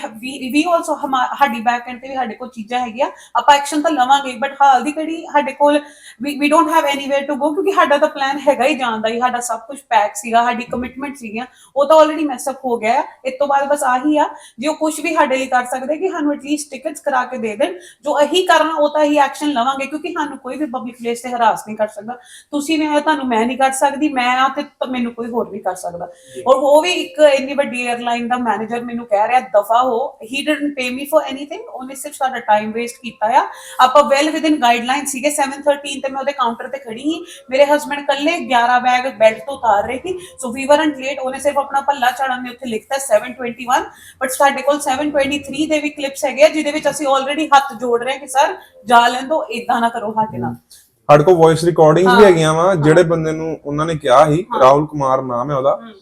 we also ਸਾਡੀ ਬੈਕ ਐਂਡ ਤੇ ਵੀ ਸਾਡੇ ਕੋਲ ਚੀਜ਼ਾਂ ਹੈਗੀਆਂ। ਆਪਾਂ ਐਕਸ਼ਨ ਤਾਂ ਲਵਾਂਗੇ ਬਟ ਹਾਲ ਦੀ ਘੜੀ ਸਾਡੇ ਕੋਲ we don't have anywhere to go ਕਿਉਂਕਿ ਸਾਡਾ ਤਾਂ ਪਲਾਨ ਹੈਗਾ ਹੀ ਜਾਣ ਦਾ ਹੀ ਸਾਡਾ ਸਭ ਕੁਝ ਪੈਕ ਸੀਗਾ ਸਾਡੀ ਕਮਿਟਮੈਂਟ ਸੀਗੀਆਂ ਉਹ ਤਾਂ ਆਲਰੇਡੀ ਮੈਸ ਅਪ ਹੋ ਗਿਆ ਇਸ ਤੋਂ ਬਾਅਦ ਬਸ ਆਹੀ ਆ ਜੇ ਉਹ ਕੁਝ ਵੀ ਸਾਡੇ ਲਈ ਕਰ ਸਕਦੇ ਕਿ ਸਾਨੂੰ ਐਟਲੀਸਟ ਟਿਕਟਸ ਕਰਾ ਕੇ ਦੇ ਦੇਣ ਜੋ ਅਹੀ ਕਰਨਾ ਉਹ ਤਾਂ ਹੀ ਐਕਸ਼ਨ ਲਵਾਂਗੇ ਕਿਉਂਕਿ ਸਾਨੂੰ ਕੋਈ ਵੀ ਪਬਲਿਕ ਪਲੇਸ ਤੇ ਹਰਾਸ ਨਹੀਂ ਕਰ ਸਕਦਾ। ਤੁਸੀਂ ਨੇ ਤੁਹਾਨੂੰ ਮੈਂ ਨਹੀਂ ਕਰ ਸਕਦੀ ਮੈਂ ਆ ਤੇ ਮੈਨੂੰ ਕੋਈ ਹੋਰ ਨਹੀਂ ਕਰ ਸਕਦਾ। ਔਰ ਉਹ ਵੀ ਇੱਕ ਇੰਨੀ ਵੱਡੀ 에ਅਰਲਾਈਨ ਦਾ ਮੈਨੇਜਰ ਮੈਨੂੰ ਕਹਿ ਰਿਹਾ ਦਫਾ ਹੋ he didn't pay me for anything ਉਹਨੇ ਸਿਰਫ ਸਾਡਾ ਟਾਈਮ ਵੇਸਟ ਕੀਤਾ ਆ। ਆਪਾਂ ਵੈਲ ਵਿਦਿਨ ਗਾਈਡਲਾਈਨ ਸੀਗੇ 713 ਤੇ ਮੈਂ ਉਹਦੇ ਕਾਊਂਟਰ ਤੇ ਖੜੀ ਸੀ। ਮੇਰੇ ਹਸਬੰਡ ਕੱਲੇ 11 ਬੈਗ ਬੈਲਟ ਤੋਂ ਉਤਾਰ ਰਹੇ ਸੀ। ਸੋ ਵੀ ਵਰਨਟ ਲੇਟ ਉਹਨੇ ਸਿਰਫ ਆਪਣਾ ਪੱਲਾ ਚੜਾਉਣ ਨੇ ਉੱਥੇ ਲਿਖਤਾ 721 ਬਟ ਸਾਡੇ ਕੋਲ 723 ਦੇ ਵੀ ਕਲਿੱਪਸ ਹੈਗੇ ਆ ਜਿਹਦੇ ਵਿੱਚ ਅਸੀਂ ਆਲਰੇਡੀ ਹੱਥ ਜੋੜ ਰਹੇ ਕਿ ਸਰ ਜਾ ਲੈਣ ਦੋ ਇਦਾਂ ਨਾ ਕਰੋ ਸਾਡੇ ਨਾਲ। ਸਾਡੇ ਕੋਲ ਵੌਇਸ ਰਿਕਾਰਡਿੰਗਸ ਵੀ। ਹੈਗੀਆਂ ਵਾ ਜਿਹੜੇ ਬੰਦੇ ਨੂੰ ਉਹਨਾਂ ਨੇ ਕਿਹਾ ਸੀ ਹਾਂ। ਰਾਹੁਲ ਕੁਮਾਰ ਨਾਮ ਹੈ ਉਹਦਾ। ਹਮ।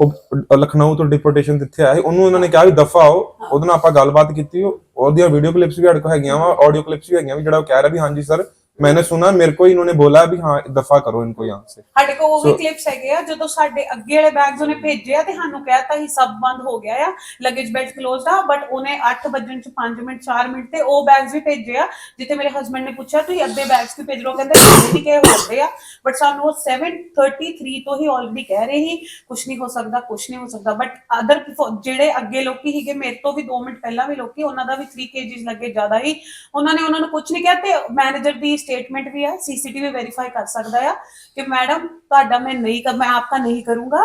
ਉਹ ਲਖਨਊ ਤੋਂ ਡਿਪੋਰਟੇਸ਼ਨ ਇੱਥੇ ਆਇਆ ਸੀ। ਉਹਨੂੰ ਉਹਨਾਂ ਨੇ ਕਿਹਾ ਵੀ ਦਫਾ ਆਓ। ਉਹਦੇ ਨਾਲ ਆਪਾਂ ਗੱਲਬਾਤ ਕੀਤੀ। ਉਹ- ਉਹਦੀਆਂ ਵੀਡੀਓ ਕਲਿੱਪਸ ਵੀ ਸਾਡੇ ਕੋਲ ਹੈਗੀਆਂ ਵਾ ਆਡੀਓ ਕਲਿੱਪਸ ਵੀ ਹੈਗੀਆਂ ਵੀ ਜਿਹੜਾ ਉਹ ਕਹਿ ਰਿਹਾ ਵੀ ਹਾਂਜੀ ਸਰ मैंने सुना मेरे को इन्होंने बोला भी हाँ दफा करो इनको यहाँ से ਸਾਡੇ ਕੋਲ ਉਹ ਵੀ So- ਕਲਿੱਪਸ ਹੈਗੇ ਆ ਜਦੋਂ ਸਾਡੇ ਅੱਗੇ ਵਾਲੇ ਬੈਗਸ ਉਹਨੇ ਭੇਜੇ ਆ ਤੇ ਸਾਨੂੰ ਕਹਿਤਾ ਸੀ ਸਭ ਬੰਦ ਹੋ ਗਿਆ ਆ ਲਗੇਜ ਬੈਲਟ ਕਲੋਜ਼ਡ ਆ ਬਟ ਉਹਨੇ 8 ਵਜਣ ਚ 5 ਮਿੰਟ 4 ਮਿੰਟ ਤੇ ਉਹ ਬੈਗਸ ਵੀ ਭੇਜੇ ਆ ਜਿੱਥੇ ਮੇਰੇ ਹਸਬੰਡ ਨੇ ਪੁੱਛਿਆ ਤੁਸੀਂ ਅੱਧੇ ਬੈਗਸ ਕਿਉਂ ਭੇਜ ਰਹੇ ਹੋ ਕਹਿੰਦੇ ਨਹੀਂ ਕਿ ਹੁੰਦੇ ਆ ਬਟ ਸਾਨੂੰ ਉਹ 733 ਤੋਂ ਹੀ ਆਲਰੇਡੀ ਕਹਿ ਰਹੇ ਸੀ ਕੁਝ ਨਹੀਂ ਹੋ ਸਕਦਾ ਕੁਝ ਨਹੀਂ ਹੋ ਸਕਦਾ ਬਟ ਅਦਰ ਜਿਹੜੇ ਅੱਗੇ ਲੋਕੀ ਸੀਗੇ ਮੇਰੇ ਤੋਂ ਵੀ 2 ਮਿੰਟ ਪਹਿਲਾਂ ਵੀ ਲੋਕੀ ਉਹਨਾਂ ਦਾ ਵੀ 3 ਕੇਜੀਸ ਲੱਗੇ ਜ਼ਿਆਦਾ ਹੀ ਉਹਨਾਂ ਨੇ ਉਹਨਾਂ ਨੂੰ ਕੁਝ ਨਹੀਂ ਕਿਹਾ ਤੇ ਮੈਨੇਜਰ ਦੀ स्टेटमेंट भी है सीसीटीवी वेरीफाई कर सकता है कि मैडम ਤੁਹਾਡਾ मैं नहीं कर मैं आपका नहीं करूंगा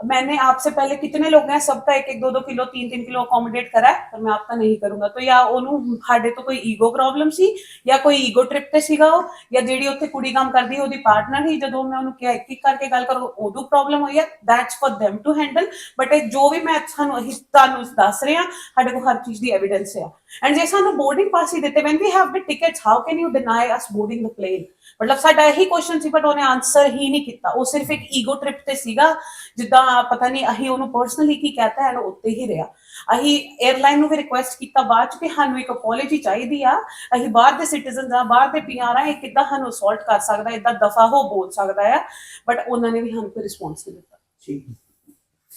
मैंने आपसे पहले कितने लोग हैं? सबका एक एक दो दो किलो तीन तीन किलो अकोमोडेट करा है, पर मैं आपका ਨਹੀਂ ਕਰੂੰਗਾ ਤਾਂ ਜਾਂ ਉਹਨੂੰ ਸਾਡੇ ਤੋਂ ਕੋਈ ਈਗੋ ਪ੍ਰੋਬਲਮ ਸੀ ਜਾਂ ਕੋਈ ਈਗੋ ਟ੍ਰਿਪ ਤੇ ਸੀਗਾ ਉਹ ਜਾਂ ਜਿਹੜੀ ਉੱਥੇ ਕੁੜੀ ਕੰਮ ਕਰਦੀ ਉਹਦੀ ਪਾਰਟਨਰ ਸੀ ਜਦੋਂ ਮੈਂ ਉਹਨੂੰ ਕਿਹਾ ਇੱਕ ਇੱਕ ਕਰਕੇ ਗੱਲ ਕਰੋ ਉਦੋਂ ਪ੍ਰੋਬਲਮ ਹੋਈ ਹੈ that's for them to handle but ਇਹ ਜੋ ਵੀ ਮੈਂ ਤੁਹਾਨੂੰ ਅਸੀਂ ਤੁਹਾਨੂੰ ਦੱਸ ਰਿਹਾ ਸਾਡੇ ਕੋਲ ਹਰ ਚੀਜ਼ ਦੀ ਐਵੀਡੈਂਸ ਹੈ ਐਂਡ ਜੇ ਸਾਨੂੰ ਬੋਰਡਿੰਗ ਪਾਸ ਹੀ ਦਿੱਤੇ when we have the tickets how can you deny us boarding the ਮਤਲਬ ਸਾਡਾ ਇਹੀ ਕੁਐਸਚਨ ਸੀ ਬਟ ਉਹਨੇ ਆਨਸਰ ਹੀ ਨਹੀਂ ਕੀਤਾ। ਉਹ ਸਿਰਫ ਇੱਕ ਈਗੋ ਟ੍ਰਿਪ ਤੇ ਸੀਗਾ, ਜਿੱਦਾਂ ਪਤਾ ਨਹੀਂ ਅਸੀਂ ਉਹਨੂੰ ਪਰਸਨਲੀ ਕੀ ਕਹਤਾ ਹੈ ਉੱਤੇ ਹੀ ਰਿਹਾ। ਅਸੀਂ 에ਅਰਲਾਈਨ ਨੂੰ ਵੀ ਰਿਕੁਐਸਟ ਕੀਤਾ ਬਾਅਦ ਚ ਕਿ ਸਾਨੂੰ ਇੱਕ ਅਪੋਲੋਜੀ ਚਾਹੀਦੀ ਆ। ਅਸੀਂ ਬਾਹਰ ਦੇ ਸਿਟੀਜ਼ਨਸ ਆ, ਬਾਹਰ ਦੇ ਪੀਆਰ ਆ, ਇਹ ਕਿੱਦਾਂ ਸਾਨੂੰ ਅਸੌਲਟ ਕਰ ਸਕਦਾ, ਇਦਾਂ ਦਫਾ ਹੋ ਬੋਲ ਸਕਦਾ ਆ। ਬਟ ਉਹਨਾਂ ਨੇ ਵੀ ਸਾਨੂੰ ਕੋਈ ਰਿਸਪੌਂਸ ਨਹੀਂ ਦਿੱਤਾ। ਠੀਕ।